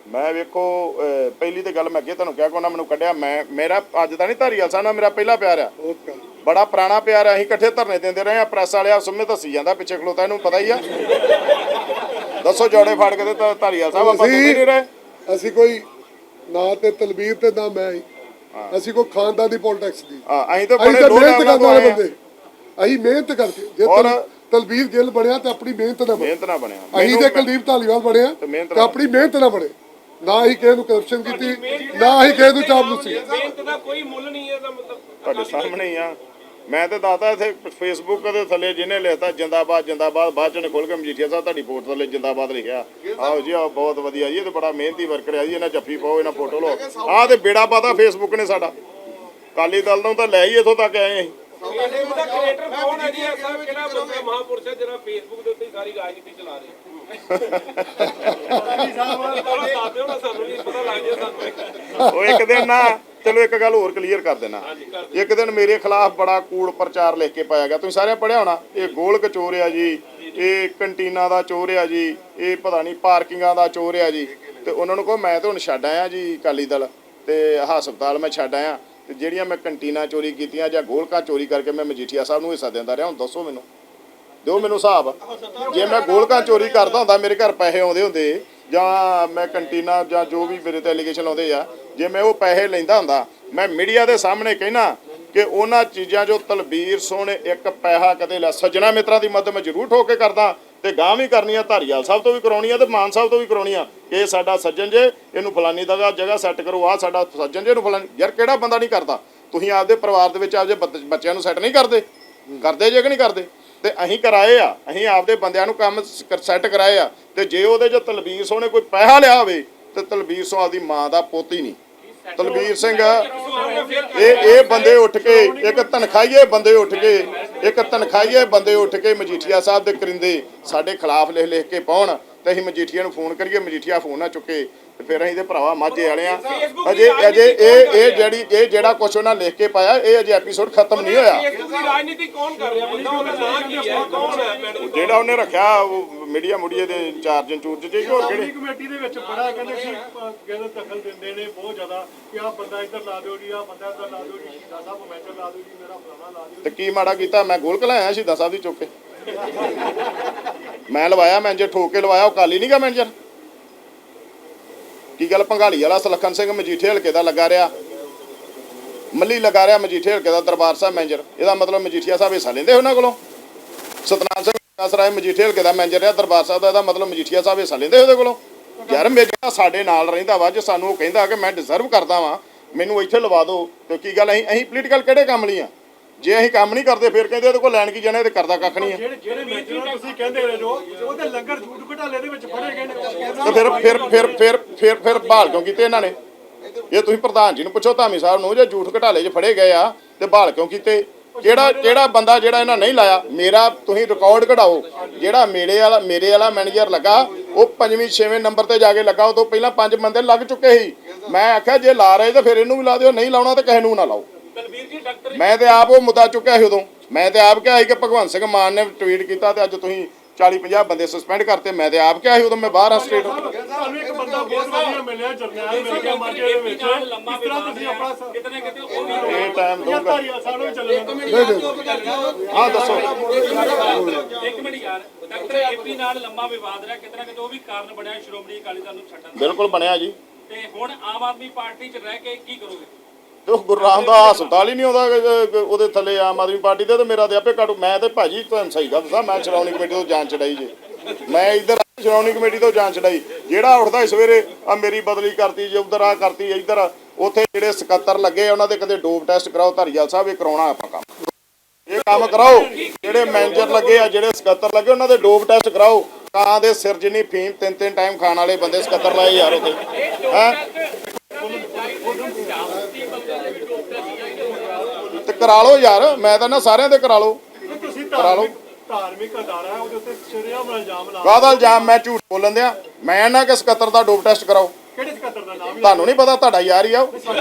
ਮੈਂ ਵੇਖੋ ਪਹਿਲੀ ਤੇ ਗੱਲ ਮੈਂ ਅੱਗੇ ਤੁਹਾਨੂੰ ਕਿਹਾ ਕਿ ਉਹਨਾਂ ਮੈਨੂੰ ਕੱਢਿਆ। ਮੈਂ ਮੇਰਾ ਅੱਜ ਦਾ ਨਹੀਂ ਧਾਰੀਵਾਲ ਸਾਹਿਬ ਨਾਲ ਮੇਰਾ ਪਹਿਲਾ ਪਿਆਰ ਆ। ਬੜਾ ਪੁਰਾਣਾ ਪਿਆਰ ਆ ਅਸੀਂ ਇਕੱਠੇ ਧਰਨੇ ਦਿੰਦੇ ਰਹੇ ਆ ਪ੍ਰੈਸ ਵਾਲਿਆ ਸੁਮੇ ਦੱਸੀ ਜਾਂਦਾ ਪਿੱਛੇ ਖਲੋਤਾ ਇਹਨੂੰ ਪਤਾ ਹੀ ਆ। ਦੱਸੋ ਜੋੜੇ ਫਾੜ ਕੇ ਤੇ ਧਾਰੀਵਾਲ ਸਾਹਿਬ ਆਪਾਂ ਤੁੰਦੇ ਨਹੀਂ ਰਹੇ। ਅਸੀਂ ਕੋਈ ਨਾ ਤੇ ਤਲਬੀਰ ਤੇ ਨਾ ਮੈਂ। ਅਸੀਂ ਕੋਈ ਖਾਨਦਾਨੀ ਪੋਲਿਟਿਕਸ ਦੀ। ਹਾਂ ਅਸੀਂ ਤਾਂ ਬੜੇ ਤਾਂ ਮਿਹਨਤ ਕਰਨ ਵਾਲੇ ਬੰਦੇ। ਅਸੀਂ ਮਿਹਨਤ ਕਰਕੇ ਜੇ ਤਲਬੀਰ ਗਿੱਲ ਬਣਿਆ ਤਾਂ ਆਪਣੀ ਮਿਹਨਤ ਨਾਲ ਮਿਹਨਤ ਨਾ ਬਣਿਆ। ਅਸੀਂ ਤੇ ਕੁਲਦੀਪ ਧਾਲੀਵਾਲ ਬਣਿਆ ਤੇ ਤਾਂ ਆਪਣੀ ਮਿਹਨਤ ਨਾਲ ਬਣੇ। ਨਾ ਹੀ ਕਿਸੇ ਨੂੰ ਕਰਪਸ਼ਨ ਕੀਤੀ ਨਾ ਹੀ ਕਿਸੇ ਨੂੰ ਚਾਪਲੂਸੀ ਮਿਹਨਤ ਦਾ ਕੋਈ ਮੁੱਲ ਨਹੀਂ ਹੈ ਇਹਦਾ ਮਤਲਬ। ਤੁਹਾਡੇ ਸਾਹਮਣੇ ਹੀ ਆ। ਮੈਂ ਤੇ ਦੱਸਦਾ ਇੱਥੇ ਫੇਸਬੁੱਕ ਦੇ ਥੱਲੇ ਜਿਹਨੇ ਲਿਖਤਾ ਜਿੰਦਾਬਾਦ ਜਿੰਦਾਬਾਦ ਬਾਅਦ ਚ ਖੋਲ ਕੇ ਮਜੀਠੀਆ ਸਾਹਿਬ ਤੁਹਾਡੀ ਫੋਟੋ ਥੱਲੇ ਜਿੰਦਾਬਾਦ ਲਿਖਿਆ। ਆਓ ਜੀ ਆਓ ਬਹੁਤ ਵਧੀਆ ਜੀ ਇਹ ਤੇ ਬੜਾ ਮਿਹਨਤੀ ਵਰਕਰ ਆ ਜੀ ਇਹਨਾਂ ਜੱਫੀ ਪਾਓ ਇਹਨਾਂ ਫੋਟੋ ਲਓ। ਆਹ ਤੇ ਬੇੜਾ ਪਾਤਾ ਫੇਸਬੁੱਕ ਨੇ ਸਾਡਾ। ਕਾਲੀ ਦਲ ਨੂੰ ਤਾਂ ਲੈ ਹੀ ਇੱਥੋਂ ਤੱਕ ਆਏ ਅਸੀਂ। ਫੇਸਬੁੱਕ ਦਾ ਕ੍ਰੀਏਟਰ ਕੌਣ ਹੈ ਜੀ? ਐਸਾ ਕਿਹੜਾ ਬੰਦਾ ਮਹਾਪੁਰਸ਼ ਹੈ ਜਿਹੜਾ ਫੇਸਬੁੱਕ ਦੇ ਉੱਤੇ ਸਾਰੀ ਰਾਜਨੀਤੀ ਚਲਾ ਰਿਹਾ ਹੈ ਉਹ ਇੱਕ ਦਿਨ ਨਾ, ਚਲੋ ਇੱਕ ਗੱਲ ਹੋਰ ਕਲੀਅਰ ਕਰ ਦੇਣਾ ਇੱਕ ਦਿਨ ਮੇਰੇ ਖਿਲਾਫ ਬੜਾ ਕੂੜ ਪ੍ਰਚਾਰ ਲਿਖ ਕੇ ਪਾਇਆ ਗਿਆ। ਤੁਸੀਂ ਸਾਰਿਆਂ ਪੜਿਆ ਹੋਣਾ, ਇਹ ਗੋਲ ਕਚੋਰ ਆ ਜੀ, ਇਹ ਕੰਟੀਨਾ ਦਾ ਚੋਰ ਆ ਜੀ, ਇਹ ਪਤਾ ਨਹੀਂ ਪਾਰਕਿੰਗਾਂ ਦਾ ਚੋਰ ਆ ਜੀ। ਤੇ ਉਹਨਾਂ ਨੂੰ ਕਹੋ, ਮੈਂ ਤਾਂ ਹੁਣ ਛੱਡ ਆਇਆ ਜੀ ਅਕਾਲੀ ਦਲ, ਤੇ ਹਸਪਤਾਲ ਮੈਂ ਛੱਡ ਆਇਆ। ਤੇ ਜਿਹੜੀਆਂ ਮੈਂ ਕੰਟੀਨਾ ਚੋਰੀ ਕੀਤੀਆਂ ਜਾਂ ਗੋਲਕਾ ਚੋਰੀ ਕਰਕੇ ਮੈਂ ਮਜੀਠੀਆ ਸਾਹਿਬ ਨੂੰ ਹਿੱਸਾ ਦਿੰਦਾ ਰਿਹਾ, ਹੁਣ ਦੱਸੋ ਮੈਨੂੰ। ਦਿਓ ਮੈਨੂੰ ਹਿਸਾਬ। ਜੇ ਮੈਂ ਗੋਲਕਾਂ ਚੋਰੀ ਕਰਦਾ ਹੁੰਦਾ, ਮੇਰੇ ਘਰ ਪੈਸੇ ਆਉਂਦੇ ਹੁੰਦੇ, ਜਾਂ ਮੈਂ ਕੰਟੀਨਾ ਜਾਂ ਜੋ ਵੀ ਮੇਰੇ ਤੇ ਐਲੀਗੇਸ਼ਨ ਆਉਂਦੇ ਆ, ਜੇ ਮੈਂ ਉਹ ਪੈਸੇ ਲੈਂਦਾ ਹੁੰਦਾ, ਮੈਂ ਮੀਡੀਆ ਦੇ ਸਾਹਮਣੇ ਕਹਿਣਾ ਕਿ ਉਹਨਾਂ ਚੀਜ਼ਾਂ ਜੋ ਤਲਬੀਰ ਸੋਹਣੇ, ਇੱਕ ਪੈਸਾ ਕਦੇ ਲੈ, ਸੱਜਣਾ ਮਿੱਤਰਾਂ ਦੀ ਮਦਦ ਮੈਂ ਜ਼ਰੂਰ ਠੋਕ ਕੇ ਕਰਦਾ, ਤੇ ਗਾਂ ਵੀ ਕਰਨੀ ਆ ਧਾਰੀਵਾਲ ਸਾਹਿਬ ਤੋਂ ਵੀ ਕਰਾਉਣੀ ਆ ਤੇ ਮਾਨ ਸਾਹਿਬ ਤੋਂ ਵੀ ਕਰਾਉਣੀਆਂ, ਕਿ ਇਹ ਸਾਡਾ ਸੱਜਣ ਜੇ, ਇਹਨੂੰ ਫਲਾਨੀ ਦਗਾ ਜਗ੍ਹਾ ਸੈੱਟ ਕਰੋ ਆ ਸਾਡਾ ਸੱਜਣ ਜੇ ਇਹਨੂੰ ਫਲਾਨੀ, ਯਾਰ ਕਿਹੜਾ ਬੰਦਾ ਨਹੀਂ ਕਰਦਾ? ਤੁਸੀਂ ਆਪਦੇ ਪਰਿਵਾਰ ਦੇ ਵਿੱਚ ਆਪਦੇ ਬੱਚ- ਬੱਚਿਆਂ ਨੂੰ ਸੈੱਟ ਨਹੀਂ ਕਰਦੇ। ਕਰਦੇ ਜੇ ਕਿ ਨਹੀਂ ਕਰਦੇ? ਤੇ ਅਸੀਂ ਕਰਾਏ ਆ, ਅਸੀਂ ਆਪਦੇ ਬੰਦਿਆਂ ਨੂੰ ਕੰਮ ਸੈੱਟ ਕਰਾਏ ਆ, ਤੇ ਜੇ ਉਹਦੇ ਜੋ ਤਲਬੀਰ ਸੋਹ ਨੇ ਕੋਈ ਪੈਸਾ ਲਿਆ ਹੋਵੇ, ਤੇ ਤਲਬੀਰ ਸੋਹ ਆਪਦੀ ਮਾਂ ਦਾ ਪੁੱਤ ਹੀ ਨਹੀਂ। ਤਲਬੀਰ ਸਿੰਘ, ਇਹ ਇਹ ਬੰਦੇ ਉੱਠ ਕੇ, ਇੱਕ ਤਨਖਾਹੀਏ ਬੰਦੇ ਉੱਠ ਕੇ, ਇੱਕ ਤਨਖਾਈਏ ਬੰਦੇ ਉੱਠ ਕੇ ਮਜੀਠੀਆ ਸਾਹਿਬ ਦੇ ਕਰਿੰਦੇ ਸਾਡੇ ਖਿਲਾਫ ਲਿਖ ਲਿਖ ਕੇ ਪਾਉਣ, ਤੇ ਅਸੀਂ ਮਜੀਠੀਆ ਨੂੰ ਫੋਨ ਕਰੀਏ, ਮਜੀਠੀਆ ਫੋਨ ਨਾ ਚੁੱਕੇ ਤੇ ਫਿਰ ਅਸੀਂ ਤੇ ਭਰਾਵਾ ਮਾਝੇ ਵਾਲੇ ਆ ਅਜੇ ਅਜੇ ਇਹ ਇਹ ਜਿਹੜੀ ਇਹ ਜਿਹੜਾ ਕੁਛ ਉਹਨਾਂ ਲਿਖ ਕੇ ਪਾਇਆ ਇਹ ਅਜੇ ਐਪੀਸੋਡ ਖਤਮ ਨਹੀਂ ਹੋਇਆ। ਫੇਸਬੁੱਕ ਦੀ ਰਾਜਨੀਤੀ ਕੌਣ ਕਰ ਰਿਹਾ? ਬੰਦਾ ਉਹਦਾ ਨਾਂ ਕੀ ਹੈ? ਕੌਣ ਹੈ? ਪਿੰਡ ਵਿੱਚ? ਜਿਹੜਾ ਉਹਨੇ ਰੱਖਿਆ ਉਹ ਮੀਡੀਆ ਮੁੜੀਏ ਦੇ ਇੰਚਾਰਜ ਇੰਚੂਰਜ ਚ ਹੋਰ ਕਿਹੜੇ? ਕਮੇਟੀ ਦੇ ਵਿੱਚ ਬੜਾ ਕਹਿੰਦੇ ਸੀ ਕਹਿੰਦੇ ਦਖਲ ਦਿੰਦੇ ਨੇ ਬਹੁਤ ਜ਼ਿਆਦਾ ਕਿ ਆਹ ਬੰਦਾ ਇੱਧਰ ਲਾ ਦਿਓ ਜੀ ਆਹ ਬੰਦਾ ਇੱਧਰ ਲਾ ਦਿਓ ਜੀ ਸ਼ਹੀਦਾਂ ਸਾਹਿਬ ਮੈਚਰ ਲਾ ਦਿਓ ਜੀ ਮੇਰਾ ਫਲਾਣਾ ਲਾ ਦਿਓ ਤੇ ਕੀ ਮਾੜਾ ਕੀਤਾ? ਮੈਂ ਗੋਲਕ ਲਾਇਆ ਸ਼ਹੀਦਾਂ ਸਾਹਿਬ ਦੀ ਚੁੱਕ ਕੇ। ਮੈਂ ਲਵਾਇਆ ਮੈਨੇਜਰ ਠੋਕ ਕੇ ਲਵਾਇਆ ਉਹ ਕਾਲੀ ਨਹੀਂਗਾ ਮੈਨੇਜਰ ਕੀ ਗੱਲ ਭੰਗਾਲੀ ਵਾਲਾ? ਸਲੱਖਣ ਸਿੰਘ ਮਜੀਠੇ ਹਲਕੇ ਦਾ ਲੱਗਾ ਰਿਹਾ। ਮੱਲੀ ਲਗਾ ਰਿਹਾ ਮਜੀਠੇ ਹਲਕੇ ਦਾ ਦਰਬਾਰ ਸਾਹਿਬ ਮੈਨੇਜਰ। ਇਹਦਾ ਮਤਲਬ ਮਜੀਠੀਆ ਸਾਹਿਬ ਹਿੱਸਾ ਲੈਂਦੇ ਉਹਨਾਂ ਕੋਲੋਂ? ਸਤਨਾਮ ਸਿੰਘ ਅਸਰਾਏ ਮਜੀਠੇ ਹਲਕੇ ਦਾ ਮੈਨੇਜਰ ਰਿਹਾ, ਦਰਬਾਰ ਸਾਹਿਬ ਦਾ ਇਹਦਾ ਮਤਲਬ ਮਜੀਠੀਆ ਸਾਹਿਬ ਹਿੱਸਾ ਲੈਂਦੇ ਉਹਦੇ ਕੋਲੋਂ? ਯਾਰ ਮੇਰੇ ਸਾਡੇ ਨਾਲ ਰਹਿੰਦਾ ਵਾ, ਜੇ ਸਾਨੂੰ ਉਹ ਕਹਿੰਦਾ ਕਿ ਮੈਂ ਡਿਜ਼ਰਵ ਕਰਦਾ ਵਾਂ, ਮੈਨੂੰ ਇੱਥੇ ਲਵਾ ਦਿਓ। ਤੇ ਕੀ ਗੱਲ, ਅਸੀਂ ਅਸੀਂ ਪੋਲੀਟੀਕਲ ਕਿਹੜੇ ਕੰਮ ਲਈ ਆ? ਜੇ ਅਸੀਂ ਕੰਮ ਨਹੀਂ ਕਰਦੇ, ਫਿਰ ਕਹਿੰਦੇ ਉਹਦੇ ਕੋਲ ਲੈਣ ਕੀ ਜਾਣਾ, ਇਹ ਤੇ ਕਰਦਾ ਕੱਖ ਨਹੀਂ ਆ। ਜਿਹੜੇ ਜਿਹੜੇ ਮੈਂਬਰ ਤੁਸੀਂ ਕਹਿੰਦੇ ਰਹੇ ਜੋ ਉਹਦੇ ਲੰਗਰ ਝੂਠ ਘਟਾਲੇ ਦੇ ਵਿੱਚ ਫੜੇ ਗਏ ਨੇ। ਤੇ ਫਿਰ ਫਿਰ ਫਿਰ ਫਿਰ ਫਿਰ ਫਿਰ ਬਹਾਲ ਕਿਉਂ ਕੀਤੇ ਇਹਨਾਂ ਨੇ? ਇਹ ਤੁਸੀਂ ਪ੍ਰਧਾਨ ਜੀ ਨੂੰ ਪੁੱਛੋ ਧਾਮੀ ਸਾਹਿਬ ਨੂੰ ਜੇ ਝੂਠ ਘਟਾਲੇ 'ਚ ਫੜੇ ਗਏ ਆ ਤੇ ਬਹਾਲ ਕਿਉਂ ਕੀਤੇ? ਕਿਹੜਾ ਕਿਹੜਾ ਬੰਦਾ ਜਿਹੜਾ ਇਹਨਾਂ ਨਹੀਂ ਲਾਇਆ? ਮੇਰਾ ਤੁਸੀਂ ਰਿਕਾਰਡ ਕਢਾਓ। ਜਿਹੜਾ ਮੇਰੇ ਵਾਲਾ ਮੇਰੇ ਵਾਲਾ ਮੈਨੇਜਰ ਲੱਗਾ ਉਹ ਪੰਜਵੀਂ ਛੇਵੇਂ ਨੰਬਰ ਤੇ ਜਾ ਕੇ ਲੱਗਾ ਉਹ ਤੋਂ ਪਹਿਲਾਂ ਪੰਜ ਬੰਦੇ ਲੱਗ ਚੁੱਕੇ ਸੀ। ਮੈਂ ਆਖਿਆ ਜੇ ਲਾ ਰਹੇ ਤਾਂ ਫਿਰ ਇਹਨੂੰ ਵੀ ਲਾ ਦਿਓ ਨਹੀਂ ਲਾਉਣਾ ਤਾਂ ਕਿਸੇ ਨੂੰ ਨਾ ਲਾਓ। ਮੈਂ ਤੇ ਆਪ ਉਹ ਮੁੱਦਾ ਚੁੱਕਿਆ ਸੀ ਉਦੋਂ। ਮੈਂ ਤੇ ਆਪ ਕਿਹਾ ਸੀ ਕਿ ਭਗਵੰਤ ਸਿੰਘ ਮਾਨ ਨੇ ਟਵੀਟ ਕੀਤਾ ਤੇ ਅੱਜ ਤੁਸੀਂ 40 50 ਬੰਦੇ ਸਸਪੈਂਡ ਕਰਤੇ ਮੈਂ ਤੇ ਆਪ ਕਿਹਾ ਸੀ ਉਦੋਂ ਮੈਂ ਬਾਹਰ ਆ ਸਟੇਟ ਸਾਨੂੰ ਇੱਕ ਬੰਦਾ ਬਹੁਤ ਵਧੀਆ ਮਿਲਿਆ ਜਰਨੈਲ ਮਿਲ ਗਿਆ ਮਾਝੇ ਦੇ ਵਿੱਚ। ਇਸ ਤਰ੍ਹਾਂ ਤੁਸੀਂ ਆਪਣਾ ਸ- ਕਿਤੇ ਉਹ ਵੀ ਇਹ ਟਾਈਮ ਦਊਗਾ ਹਾਂ ਦੱਸੋ। ਇੱਕ ਮਿੰਟ ਯਾਰ ਡਾਕਟਰ ਏਪੀ ਨਾਲ ਲੰਮਾ ਵਿਵਾਦ ਰਿਹਾ ਕਿਤੇ ਨਾ ਕਿਤੇ ਉਹ ਵੀ ਕਾਰਨ ਬਣਿਆ ਸ਼੍ਰੋਮਣੀ ਅਕਾਲੀ ਦਲ ਨੂੰ ਛੱਡਣ ਦਾ। ਬਿਲਕੁਲ ਬਣਿਆ ਜੀ। ਤੇ ਹੁਣ ਆਮ ਆਦਮੀ ਪਾਰਟੀ 'ਚ ਰਹਿ ਕੇ ਕੀ ਕਰੋਗੇ? ਉਹ ਗੁਰੂ ਰਾਮਦਾਸ ਹਸਪਤਾਲ ਹੀ ਨਹੀਂ ਆਉਂਦਾ ਅਹ, ਅਹ, ਉਹਦੇ ਥੱਲੇ ਆਮ ਆਦਮੀ ਪਾਰਟੀ ਦੇ ਤੇ ਮੇਰਾ ਤੇ ਆਪੇ ਕਾਟੂ ਮੈਂ ਤੇ ਭਾਜੀ ਤੁਹਾਨੂੰ ਸਹੀ ਗੱਲ ਦੱਸਾਂ ਮੈਂ ਸ਼੍ਰੋਮਣੀ ਕਮੇਟੀ ਤੋਂ ਜਾਂਚ ਛਡਾਈ ਜੇ। ਮੈਂ ਇੱਧਰ ਸ਼੍ਰੋਮਣੀ ਕਮੇਟੀ ਤੋਂ ਜਾਂਚ ਛਡਾਈ ਜਿਹੜਾ ਉੱਠਦਾ ਸੀ ਸਵੇਰੇ ਆ ਮੇਰੀ ਬਦਲੀ ਕਰਤੀ ਜੇ ਉਧਰ ਆ ਕਰਤੀ ਇੱਧਰ ਉੱਥੇ ਜਿਹੜੇ ਸਕੱਤਰ ਲੱਗੇ ਉਹਨਾਂ ਦੇ ਕਦੇ ਡੋਪ ਟੈਸਟ ਕਰਾਓ ਧਾਰੀਵਾਲ ਸਾਹਿਬ ਇਹ ਕਰਾਉਣਾ ਆਪਾਂ ਕੰਮ। ਇਹ ਕੰਮ ਕਰਾਓ ਜਿਹੜੇ ਮੈਨੇਜਰ ਲੱਗੇ ਆ ਜਿਹੜੇ ਸਕੱਤਰ ਲੱਗੇ ਉਹਨਾਂ ਦੇ ਡੋਪ ਟੈਸਟ ਕਰਾਓ। ਕਾਂ ਦੇ ਸਿਰ ਜਿੰਨੀ ਫੀਮ ਤਿੰਨ ਤਿੰਨ ਟਾਈਮ ਖਾਣ ਵਾਲੇ ਬੰਦੇ ਸਕੱਤਰ ਲਾਏ ਯਾਰ ਉੱਥੇ। ਹੈ? ਕਰਾ ਲਓ ਯਾਰ ਮੈਂ ਤਾਂ ਨਾ ਸਾਰਿਆਂ ਦੇ ਕਰਾ ਲਓ। ਤੁਸੀਂ ਕਰਾ ਲਓ। ਧਾਰਮਿਕ ਅਦਾਰਾ ਹੈ ਉਹਦੇ ਉੱਤੇ ਸ਼ਰਿਆਮ ਇਲਜ਼ਾਮ ਲਾ ਕਾਹਦਾ ਇਲਜ਼ਾਮ? ਮੈਂ ਝੂਠ ਬੋਲਣ ਦਿਆਂ। ਮੈਂ ਨਾ ਕਿ ਸਕੱਤਰ ਦਾ ਡੋਪ ਟੈਸਟ ਕਰਾਓ। ਕਿਹੜੇ ਸਕੱਤਰ ਦਾ ਨਾਮ? ਤੁਹਾਨੂੰ ਨਹੀਂ ਪਤਾ ਤੁਹਾਡਾ ਯਾਰ ਹੀ ਆ ਉਹ। ਤੁਸੀਂ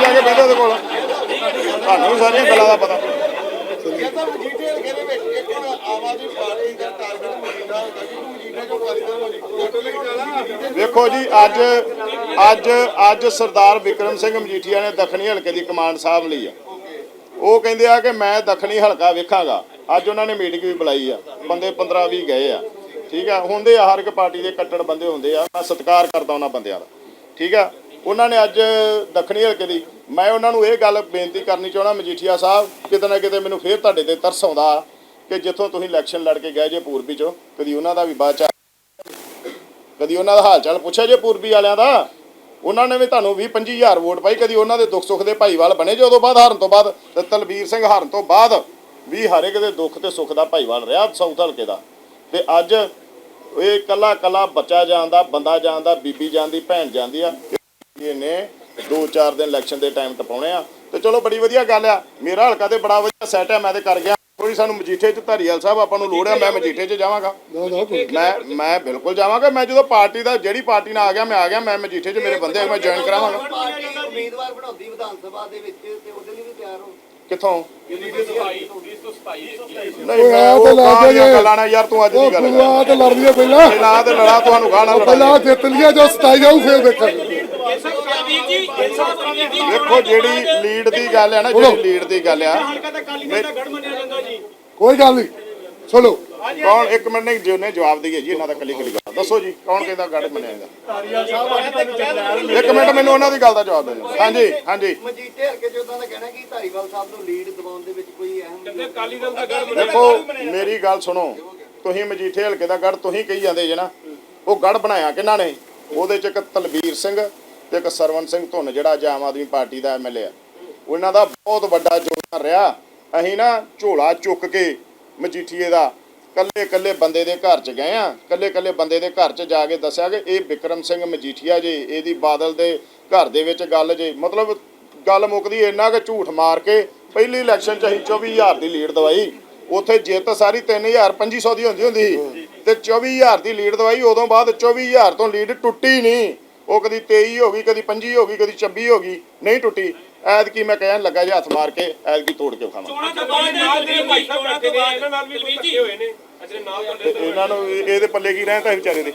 ਜਾ ਕੇ ਬੈਠੋ ਉਹਦੇ ਕੋਲ। ਤੁਹਾਨੂੰ ਸਾਰੀਆਂ ਗੱਲਾਂ ਦਾ ਪਤਾ। ਕਹਿੰਦਾ ਮਜੀਠੇ ਹਲਕੇ ਦੇ ਵਿੱਚ ਇੱਕ ਹੁਣ ਆਮ ਆਦਮੀ ਪਾਰਟੀ ਦਾ ਟਾਰਗੇਟ ਮਜੀਠਾ ਹੈਗਾ ਜੀ ਮਜੀਠਾ ਜੋ ਕਾਰੀਗਰ ਮਜੀਠਾ ਵੇਖੋ ਜੀ ਅੱਜ ਅੱਜ ਅੱਜ ਸਰਦਾਰ ਵਿਕਰਮ ਸਿੰਘ ਮਜੀਠੀਆ ਨੇ ਦੱਖਣੀ ਹਲਕੇ ਦੀ ਕਮਾਂਡ ਸਾਂਭ ਲਈ ਆ। ਉਹ ਕਹਿੰਦੇ ਆ ਕਿ ਮੈਂ ਦੱਖਣੀ ਹਲਕਾ ਵੇਖਾਂਗਾ। ਅੱਜ ਉਹਨਾਂ ਨੇ ਮੀਟਿੰਗ ਵੀ ਬੁਲਾਈ ਆ। ਬੰਦੇ 15 20 ਗਏ ਆ। ਠੀਕ ਆ? ਹੁੰਦੇ ਆ ਹਰ ਇੱਕ ਪਾਰਟੀ ਦੇ ਕੱਟੜ ਬੰਦੇ ਹੁੰਦੇ ਆ। ਮੈਂ ਸਤਿਕਾਰ ਕਰਦਾ ਉਹਨਾਂ ਬੰਦਿਆਂ ਦਾ। ਠੀਕ ਆ? ਉਹਨਾਂ ਨੇ ਅੱਜ ਦੱਖਣੀ ਹਲਕੇ ਦੀ ਮੈਂ ਉਹਨਾਂ ਨੂੰ ਇਹ ਗੱਲ ਬੇਨਤੀ ਕਰਨੀ ਚਾਹਣਾ ਮਜੀਠੀਆ ਸਾਹਿਬ, ਕਿਤੇ ਨਾ ਕਿਤੇ ਮੈਨੂੰ ਫੇਰ ਤੁਹਾਡੇ ਤੇ ਤਰਸ ਆਉਂਦਾ ਕਿ ਜਿੱਥੋਂ ਤੁਸੀਂ ਇਲੈਕਸ਼ਨ ਲੜ ਕੇ ਗਏ ਜੇ ਪੂਰਬੀ ਚੋਂ। ਕਦੀ ਉਹਨਾਂ ਦਾ ਵੀ ਬਾਅਦ ਚ ਕਦੀ ਉਹਨਾਂ ਦਾ ਹਾਲ ਚਾਲ ਪੁੱਛਿਆ ਜੇ ਪੂਰਬੀ ਵਾਲਿਆਂ ਦਾ? ਉਹਨਾਂ ਨੇ ਵੀ ਤੁਹਾਨੂੰ 20 25000 ਵੋਟ ਪਾਈ, ਕਦੀ ਉਹਨਾਂ ਦੇ ਦੁੱਖ ਸੁੱਖ ਦੇ ਭਾਈਵਾਲ ਬਣੇ ਜੇ, ਉਦੋਂ ਬਾਅਦ ਹਾਰਨ ਤੋਂ ਬਾਅਦ ਤੇ ਤਲਵੀਰ ਸਿੰਘ ਹਾਰਨ ਤੋਂ ਬਾਅਦ ਵੀ ਹਰ ਇੱਕ ਦੇ ਦੁੱਖ ਤੇ ਸੁੱਖ ਦਾ ਭਾਈਵਾਲ ਰਿਹਾ ਸਾਊਥ ਹਲਕੇ ਦਾ। ਤੇ ਅੱਜ ਇਹ ਕੱਲਾ ਕੱਲਾ ਬੱਚਾ ਜਾਂਦਾ ਬੰਦਾ ਜਾਂਦਾ ਬੀਬੀ ਜਾਂਦੀ ਭੈਣ ਜਾਂਦੀ ਆ ਇਹਨੇ 2-4 ਦਿਨ ਇਲੈਕਸ਼ਨ ਦੇ ਟਾਈਮ ਟਪਾਉਣੇ ਆ। ਤੇ ਚਲੋ ਬੜੀ ਵਧੀਆ ਗੱਲ ਆ, ਮੇਰਾ ਹਲਕਾ ਤੇ ਬੜਾ ਵਧੀਆ ਸੈਟ ਹੈ ਮੈਂ ਤੇ ਕਰ ਗਿਆ। ਥੋੜੀ ਸਾਨੂੰ ਮਜੀਠੇ ਚ ਧਾਰੀਵਾਲ ਸਾਹਿਬ ਆਪਾਂ ਨੂੰ ਲੋੜ ਹੈ ਮੈਂ ਮਜੀਠੇ ਚ ਜਾਵਾਂਗਾ। ਕੋਈ ਮੈਂ ਮੈਂ ਬਿਲਕੁਲ ਜਾਵਾਂਗਾ ਮੈਂ ਜਦੋਂ ਪਾਰਟੀ ਦਾ ਜਿਹੜੀ ਪਾਰਟੀ ਨਾਲ ਆ ਗਿਆ ਮੈਂ ਆ ਗਿਆ ਮੈਂ ਮਜੀਠੇ 'ਚ ਮੇਰੇ ਬੰਦੇ ਆ ਮੈਂ ਜੁਆਇਨ ਕਰਾਵਾਂਗਾ। ਪਾਰਟੀ ਉਮੀਦਵਾਰ ਬਣਾਉਂਦੀ ਵਿਧਾਨ ਸਭਾ ਦੇ ਵਿੱਚ ਤੇ ਉਹਦੇ ਲਈ ਵੀ ਤਿਆਰ ਹੋ। ਕਿੱਥੋਂ? ਸਫ਼ਾਈ ਨਹੀਂ ਮੈਂ ਉਹ ਤਾਂ ਲੱਗ ਗਾਲਾਂ ਦੀਆਂ। ਗੱਲਾਂ ਨਾ ਯਾਰ ਤੂੰ ਅੱਜ ਉਹ ਦੀ ਗੱਲ ਗੁਰੂਆ ਤੇ ਲੜ ਲਈਏ ਪਹਿਲਾਂ। ਨਾ ਤੇ ਲੜਾ ਤੁਹਾਨੂੰ ਗਾਣਾ ਪਹਿਲਾਂ ਜਿੱਤ ਲਿਆ ਜੋ ਸਤਾਈ ਜਾਊ ਫੇਰ ਦੇਖਾਂਗੇ। ਦੇਖੋ ਜਿਹੜੀ ਲੀਡ ਦੀ ਗੱਲ ਹੈ ਨਾ ਜਿਹੜੀ ਲੀਡ ਦੀ ਗੱਲ ਆ ਕੋਈ ਗੱਲ ਨਹੀਂ। ਸੁਣੋ। ਕੌਣ? ਇੱਕ ਮਿੰਟ ਨਹੀਂ ਜਿਹਨੇ ਜਵਾਬ ਦਈਏ ਜੀ ਇਹਨਾਂ ਦਾ ਕੱਲੀ ਕੱਲੀ ਗੱਲ। ਦੱਸੋ ਜੀ ਕੌਣ ਕਹਿੰਦਾ ਗੜ ਮੰਨਿਆ ਜਾਂਦਾ ਧਾਰੀਵਾਲ ਸਾਹਿਬ ਅੱਜ ਤੁਹਾਨੂੰ ਜਰਨੈਲ ਇੱਕ ਮਿੰਟ ਮੈਨੂੰ ਉਹਨਾਂ ਦੀ ਗੱਲ ਦਾ ਜਵਾਬ ਦੇ ਦਿਓ। ਹਾਂਜੀ ਹਾਂਜੀ। ਮਜੀਠੇ ਹਲਕੇ ਚ ਉਹਨਾਂ ਦਾ ਕਹਿਣਾ ਕਿ ਧਾਰੀਵਾਲ ਸਾਹਿਬ ਨੂੰ ਲੀਡ ਦਿਵਾਉਣ ਦੇ ਵਿੱਚ ਕੋਈ ਅਹਿਮ ਕਹਿੰਦੇ ਅਕਾਲੀ ਦਲ ਦਾ ਗੜ ਦੇਖੋ ਮੇਰੀ ਗੱਲ ਸੁਣੋ। ਤੁਸੀਂ ਮਜੀਠੇ ਹਲਕੇ ਦਾ ਗੜ ਤੁਸੀਂ ਕਹੀ ਜਾਂਦੇ ਜੇ ਨਾ। ਉਹ ਗੜ ਬਣਾਇਆ ਕਿਹਨਾਂ ਨੇ? ਉਹਦੇ ਚ ਇੱਕ ਤਲਬੀਰ ਸਿੰਘ ਤੇ ਇੱਕ ਸਰਵਨ ਸਿੰਘ ਧੁੰਨ ਜਿਹੜਾ ਅੱਜ ਆਮ ਆਦਮੀ ਪਾਰਟੀ ਦਾ ਐਮਐਲਏ ਆ। ਉਹਨਾਂ ਦਾ ਬਹੁਤ ਵੱਡਾ ਯੋਗਦਾਨ ਰਿਹਾ। ਅਸੀਂ ਨਾ ਝੋਲਾ ਚੁੱਕ ਕੇ ਮਜੀਠੀਏ ਦਾ ਕੱਲੇ ਕੱਲੇ ਬੰਦੇ ਦੇ ਘਰ ਚ ਗਏ ਆ। ਕੱਲੇ ਕੱਲੇ ਬੰਦੇ ਦੇ ਘਰ ਚ ਜਾ ਕੇ ਦੱਸਿਆ ਕਿ ਇਹ ਵਿਕਰਮ ਸਿੰਘ ਮਜੀਠੀਆ ਜੇ, ਇਹਦੀ ਬਾਦਲ ਦੇ ਘਰ ਦੇ ਵਿੱਚ ਗੱਲ ਜੇ। ਮਤਲਬ ਗੱਲ ਮੁੱਕਦੀ ਇੰਨਾ ਕਿ ਝੂਠ ਮਾਰ ਕੇ ਪਹਿਲੀ ਇਲੈਕਸ਼ਨ ਚ ਅਸੀਂ 24000 ਦੀ ਲੀਡ ਦਵਾਈ। ਉੱਥੇ ਜਿੱਤ ਸਾਰੀ 3000 2500 ਦੀ ਹੁੰਦੀ ਹੁੰਦੀ ਸੀ। ਤੇ 24000 ਦੀ ਲੀਡ ਦਵਾਈ, ਉਦੋਂ ਬਾਅਦ 24000 ਤੋਂ ਲੀਡ ਟੁੱਟੀ ਨਹੀਂ ਉਹ ਕਦੀ 23 ਹੋ ਗਈ, ਕਦੀ 25 ਹੋ ਗਈ, ਕਦੀ 26 ਹੋ ਗਈ, ਨਹੀਂ ਟੁੱਟੀ। ਐਤਕੀ ਮੈਂ ਕਹਿਣ ਲੱਗਾ ਜੇ, ਹੱਥ ਮਾਰ ਕੇ ਐਤਕੀ ਤੋੜ ਕੇ ਖਾਵਾਂ ਚੋਣਾਂ ਤੋਂ ਬਾਅਦ ਨਾਲ ਦੇ ਭਾਈ ਸਾਹਿਬ ਰੱਖੇ ਨੇ ਨਾਲ ਵੀ ਧੱਕੇ ਹੋਏ ਨੇ ਤੇ ਇਹਨਾਂ ਨੂੰ ਇਹ- ਇਹਦੇ ਪੱਲੇ ਕੀ ਰਹਿੰਦਾ ਇਹ ਵਿਚਾਰੇ ਦੇ।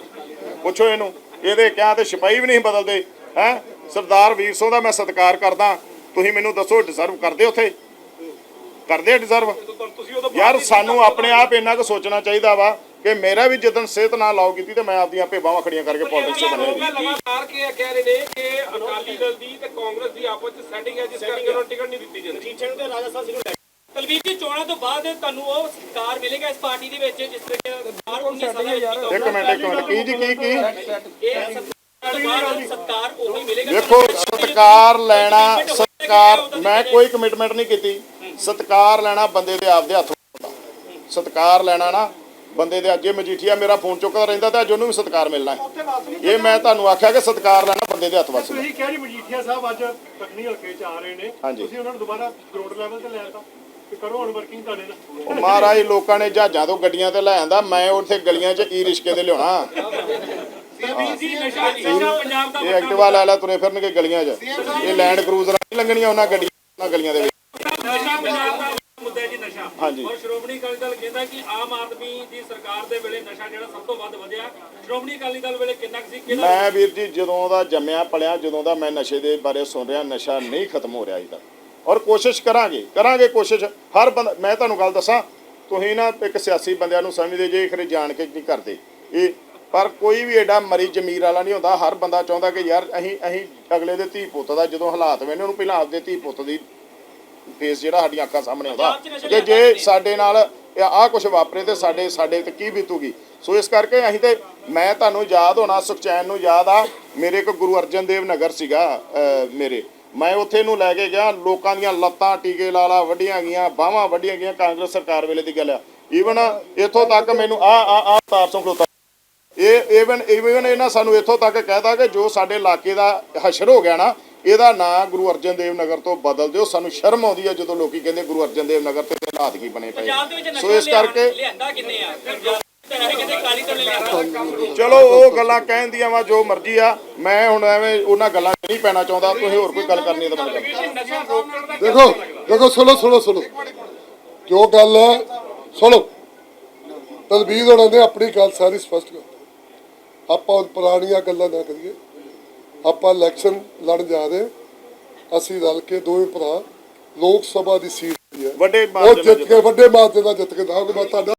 ਪੁੱਛੋ ਇਹਨੂੰ। ਇਹਦੇ ਕਿਹਾ ਤੇ ਸਿਪਾਹੀ ਵੀ ਨਹੀਂ ਬਦਲਦੇ ਹੈ? ਸਰਦਾਰ ਵੀਰ ਸੋ ਦਾ ਮੈਂ ਸਤਿਕਾਰ ਕਰਦਾ। ਤੁਸੀਂ ਮੈਨੂੰ ਦੱਸੋ ਡਿਜ਼ਰਵ ਕਰਦੇ ਉੱਥੇ? ਕਰਦੇ ਡਿਜ਼ਰਵ ਯਾਰ ਸਾਨੂੰ ਆਪਣੇ ਆਪ ਇੰਨਾ ਕੁ ਸੋਚਣਾ ਚਾਹੀਦਾ ਵਾ ਕਿ ਮੇਰਾ ਵੀ ਜਦੋਂ ਸਿਹਤ ਨਾਲ ਲਾਓ ਕੀਤੀ ਤੇ ਮੈਂ ਆਪਦੀਆਂ ਆਪੇ ਬਾਹਾਂ ਖੜੀਆਂ ਕਰਕੇ ਪੋਲਿਟਿਕਸ 'ਚ ਬਣਿਆ ਲਗਾਤਾਰ ਕੇ ਕਹਿ ਰਹੇ ਨੇ ਕਿ ਅਕਾਲੀ ਦਲ ਦੀ ਤੇ ਕਾਂਗਰਸ ਦੀ ਆਪਸ ਵਿੱਚ ਸੈਟਿੰਗ ਹੈ ਜਿਸ ਕਰਕੇ ਉਹਨਾਂ ਨੂੰ ਟਿਕਟ ਨਹੀਂ ਦਿੱਤੀ ਜਾਂਦੀ। ਟੀਚਰ ਤੇ ਰਾਜਾ ਸਾਹਿਬ ਨੂੰ ਤਲਵੀਰ ਜੀ ਚੋਣਾਂ ਤੋਂ ਬਾਅਦ ਤੁਹਾਨੂੰ ਉਹ ਸਤਿਕਾਰ ਮਿਲੇਗਾ ਇਸ ਪਾਰਟੀ ਦੇ ਵਿੱਚ ਜਿਸ ਤਰ੍ਹਾਂ ਕਿ ਬਾਹਰ 19 ਸਾਲਾਂ ਵਿੱਚ ਕੀਤਾ ਇੱਕ ਮਿੰਟ ਇੱਕ ਮਿੰਟ। ਕੀ ਜੀ ਕੀ ਕੀ? ਇਹ ਸਤਿਕਾਰ ਉਹੀ ਮਿਲੇਗਾ। ਵੇਖੋ ਸਤਕਾਰ ਲੈਣਾ ਸਤਕਾਰ ਮੈਂ ਕੋਈ ਕਮਿਟਮੈਂਟ ਨਹੀਂ ਕੀਤੀ। ਸਤਕਾਰ ਲੈਣਾ ਬੰਦੇ ਦੇ ਆਪਦੇ ਹੱਥ ਹੁੰਦਾ। ਸਤਕਾਰ ਲੈਣਾ ਨਾ ਬੰਦੇ ਦੇ ਅੱਜੇ ਮਜੀਠੀਆ ਮੇਰਾ ਫੋਨ ਚੁੱਕਦਾ ਰਹਿੰਦਾ ਤੇ ਅੱਜ ਉਹਨੂੰ ਵੀ ਸਤਕਾਰ ਮਿਲਣਾ ਹੈ। ਇਹ ਮੈਂ ਤੁਹਾਨੂੰ ਆਖਿਆ ਕਿ ਸਤਕਾਰ ਲੈਣਾ ਬੰਦੇ ਦੇ ਹੱਥ ਵਸ ਤੁਸੀਂ ਕਹਿ ਰਹੀ ਮਜੀਠੀਆ ਸਾਹਿਬ ਅੱਜ ਤਕਨੀ ਹਲਕੇ ਚ ਆ ਰਹੇ ਨੇ। ਤੁਸੀਂ ਉਹਨਾਂ ਨੂੰ ਦੁਬਾਰਾ ਗਰਾਊਂਡ ਲੈਵਲ ਤੇ ਲੈ ਆਤਾ ਤੇ ਕਰੋ ਹੁਣ ਵਰਕਿੰਗ ਤੁਹਾਡੇ ਨਾਲ। ਉਹ ਮਹਾਰਾਜ ਲੋਕਾਂ ਨੇ ਜਹਾਜ਼ਾਂ ਤੋਂ ਗੱਡੀਆਂ ਤੇ ਲੈ ਆਂਦਾ ਮੈਂ ਉੱਥੇ ਗਲੀਆਂ 'ਚ ਕੀ ਰਿਸ਼ਕੇ ਦੇ ਲਿਆਉਣਾ ਤਲਵੀਰ ਜੀ ਨਸ਼ਾ ਨਸ਼ਾ ਪੰਜਾਬ ਦਾ ਇਹ ਐਕਟਿਵਾ ਲੈ ਲੈ ਤੁਰੇ ਫਿਰਨਗੇ ਗਲੀਆਂ 'ਚ। ਇਹ ਲੈਂਡ ਕਰੂਜ਼ਰਾਂ ਨਹੀਂ ਲੰਘਣੀਆਂ ਉਹਨਾਂ ਗੱਡੀਆਂ ਉਹਨਾਂ ਗਲੀਆਂ ਦੇ ਵਿੱਚ। ਨਸ਼ਾ ਪੰਜਾਬ ਦਾ ਮੁੱਦਾ ਹੈ ਜੀ ਨਸ਼ਾ। ਹਾਂਜੀ। ਔਰ ਸ਼੍ਰੋਮਣੀ ਅਕਾਲੀ ਦਲ ਕਹਿੰਦਾ ਕਿ ਆਮ ਆਦਮੀ ਦੀ ਸਰਕਾਰ ਦੇ ਵੇਲੇ ਨਸ਼ਾ ਜਿਹੜਾ ਸਭ ਤੋਂ ਵੱਧ ਵਧਿਆ। ਸ਼੍ਰੋਮਣੀ ਅਕਾਲੀ ਦਲ ਵੇਲੇ ਕਿੰਨਾ ਕੁ ਸੀ ਕਿਹਦਾ ਮੈਂ ਵੀਰ ਜੀ ਜਦੋਂ ਦਾ ਜੰਮਿਆ ਪਲਿਆ ਜਦੋਂ ਦਾ ਮੈਂ ਨਸ਼ੇ ਦੇ ਬਾਰੇ ਸੁਣ ਰਿਹਾ ਨਸ਼ਾ ਨਹੀਂ ਖਤਮ ਹੋ ਰਿਹਾ ਅਜੇ ਤੱਕ। ਔਰ ਕੋਸ਼ਿਸ਼ ਕਰਾਂਗੇ ਕਰਾਂਗੇ ਕੋਸ਼ਿਸ਼। ਹਰ ਬੰਦਾ ਮੈਂ ਤੁਹਾਨੂੰ ਗੱਲ ਦੱਸਾਂ ਤੁਸੀਂ ਨਾ ਇੱਕ ਸਿਆਸੀ ਬੰਦਿਆਂ ਨੂੰ ਸਮਝਦੇ ਜੇ ਖਰੇ ਜਾਣ ਕੇ ਨਹੀਂ ਕਰਦੇ। ਇਹ ਪਰ ਕੋਈ ਵੀ ਐਡਾ ਮਰੀ ਜ਼ਮੀਰ ਵਾਲਾ ਨਹੀਂ ਹੁੰਦਾ। ਹਰ ਬੰਦਾ ਚਾਹੁੰਦਾ ਕਿ ਯਾਰ ਅਸੀਂ ਅਸੀਂ ਅਗਲੇ ਦੇ ਧੀ ਪੁੱਤ ਦਾ ਜਦੋਂ ਹਾਲਾਤ ਵੇਨੇ ਉਹਨੂੰ ਪਹਿਲਾਂ ਆਪਦੇ ਧੀ ਪੁੱਤ ਦੀ ਫੇਸ ਜਿਹੜਾ ਸਾਡੀਆਂ ਅੱਖਾਂ ਸਾਹਮਣੇ ਆਉਂਦਾ। ਕਿ ਜੇ ਸਾਡੇ ਨਾਲ ਆਹ ਕੁਝ ਵਾਪਰੇ ਤੇ ਸਾਡੇ ਸਾਡੇ ਤੇ ਕੀ ਬੀਤੂਗੀ? ਸੋ ਇਸ ਕਰਕੇ ਅਸੀਂ ਤੇ ਮੈਂ ਤੁਹਾਨੂੰ ਯਾਦ ਹੋਣਾ ਸੁਖਚੈਨ ਨੂੰ ਯਾਦ ਆ ਮੇਰੇ ਕੋ ਗੁਰੂ ਅਰਜਨ ਦੇਵ ਨਗਰ ਸੀਗਾ ਮੇਰੇ। ਮੈਂ ਉੱਥੇ ਨੂੰ ਲੈ ਕੇ ਗਿਆ ਲੋਕਾਂ ਦੀਆਂ ਲੱਤਾਂ ਟੀਕੇ ਲਾ ਲਾ ਵੱਡੀਆਂ ਗਈਆਂ ਬਾਹਾਂ ਵੱਡੀਆਂ ਗਈਆਂ ਕਾਂਗਰਸ ਸਰਕਾਰ ਵੇਲੇ ਦੀ ਗੱਲ ਆ। ਈਵਨ ਇੱਥੋਂ ਤੱਕ ਮੈਨੂੰ ਆ ਆ ਆ ਤਾਰ ਸਿੰਘ ਖਲੋਤਾ। ਇਹ ਇਵਨ ਇਵਨ ਇਹਨਾਂ ਸਾਨੂੰ ਇੱਥੋਂ ਤੱਕ ਕਹਿਤਾ ਕਿ ਜੋ ਸਾਡੇ ਇਲਾਕੇ ਦਾ ਹਸ਼ਰ ਹੋ ਗਿਆ ਨਾ ਇਹਦਾ ਨਾਂ ਗੁਰੂ ਅਰਜਨ ਦੇਵ ਨਗਰ ਤੋਂ ਬਦਲ ਦਿਓ। ਸਾਨੂੰ ਸ਼ਰਮ ਆਉਂਦੀ ਹੈ ਜਦੋਂ ਲੋਕੀ ਕਹਿੰਦੇ ਗੁਰੂ ਅਰਜਨ ਦੇਵ ਨਗਰ ਤੇ ਹਾਲਾਤ ਕੀ ਬਣੇ ਪਏ। ਸੋ ਇਸ ਕਰਕੇ ਲਿਆਂਦਾ ਕਿੰਨੇ ਆ? ਚਲੋ ਉਹ ਗੱਲਾਂ ਕਹਿਣ ਦੀਆਂ ਵਾ ਜੋ ਮਰਜ਼ੀ ਆ। ਮੈਂ ਹੁਣ ਐਵੇਂ ਉਹਨਾਂ ਗੱਲਾਂ 'ਚ ਨਹੀਂ ਪੈਣਾ ਚਾਹੁੰਦਾ ਤੁਸੀਂ ਹੋਰ ਕੋਈ ਗੱਲ ਕਰਨੀ ਹੈ ਤਾਂ ਮੈਨੂੰ ਦੇਖੋ ਦੇਖੋ ਸੁਣੋ ਸੁਣੋ ਸੁਣੋ। ਜੋ ਗੱਲ ਹੈ ਸੁਣੋ। ਤਲਬੀਰ ਹੋਣਾ ਨੇ ਆਪਣੀ ਗੱਲ ਸਾਰੀ ਸਪਸ਼ਟ ਕਰ ਆਪਾਂ ਹੁਣ ਪੁਰਾਣੀਆਂ ਗੱਲਾਂ ਨਾ ਕਰੀਏ। ਆਪਾਂ ਇਲੈਕਸ਼ਨ ਲੜਨ ਜਾ ਰਹੇ ਅਸੀਂ ਰਲ ਕੇ ਦੋਵੇਂ ਭਰਾ ਲੋਕ ਸਭਾ ਦੀ ਸੀਟ ਹੈ ਵੱਡੇ ਉਹ ਮਾਰਜਨ ਜਿੱਤ ਕੇ ਵੱਡੇ ਮਾਰਜਨ ਨਾਲ ਜਿੱਤ ਕੇ ਦਾਂਗੇ ਮੈਂ ਤੁਹਾਡਾ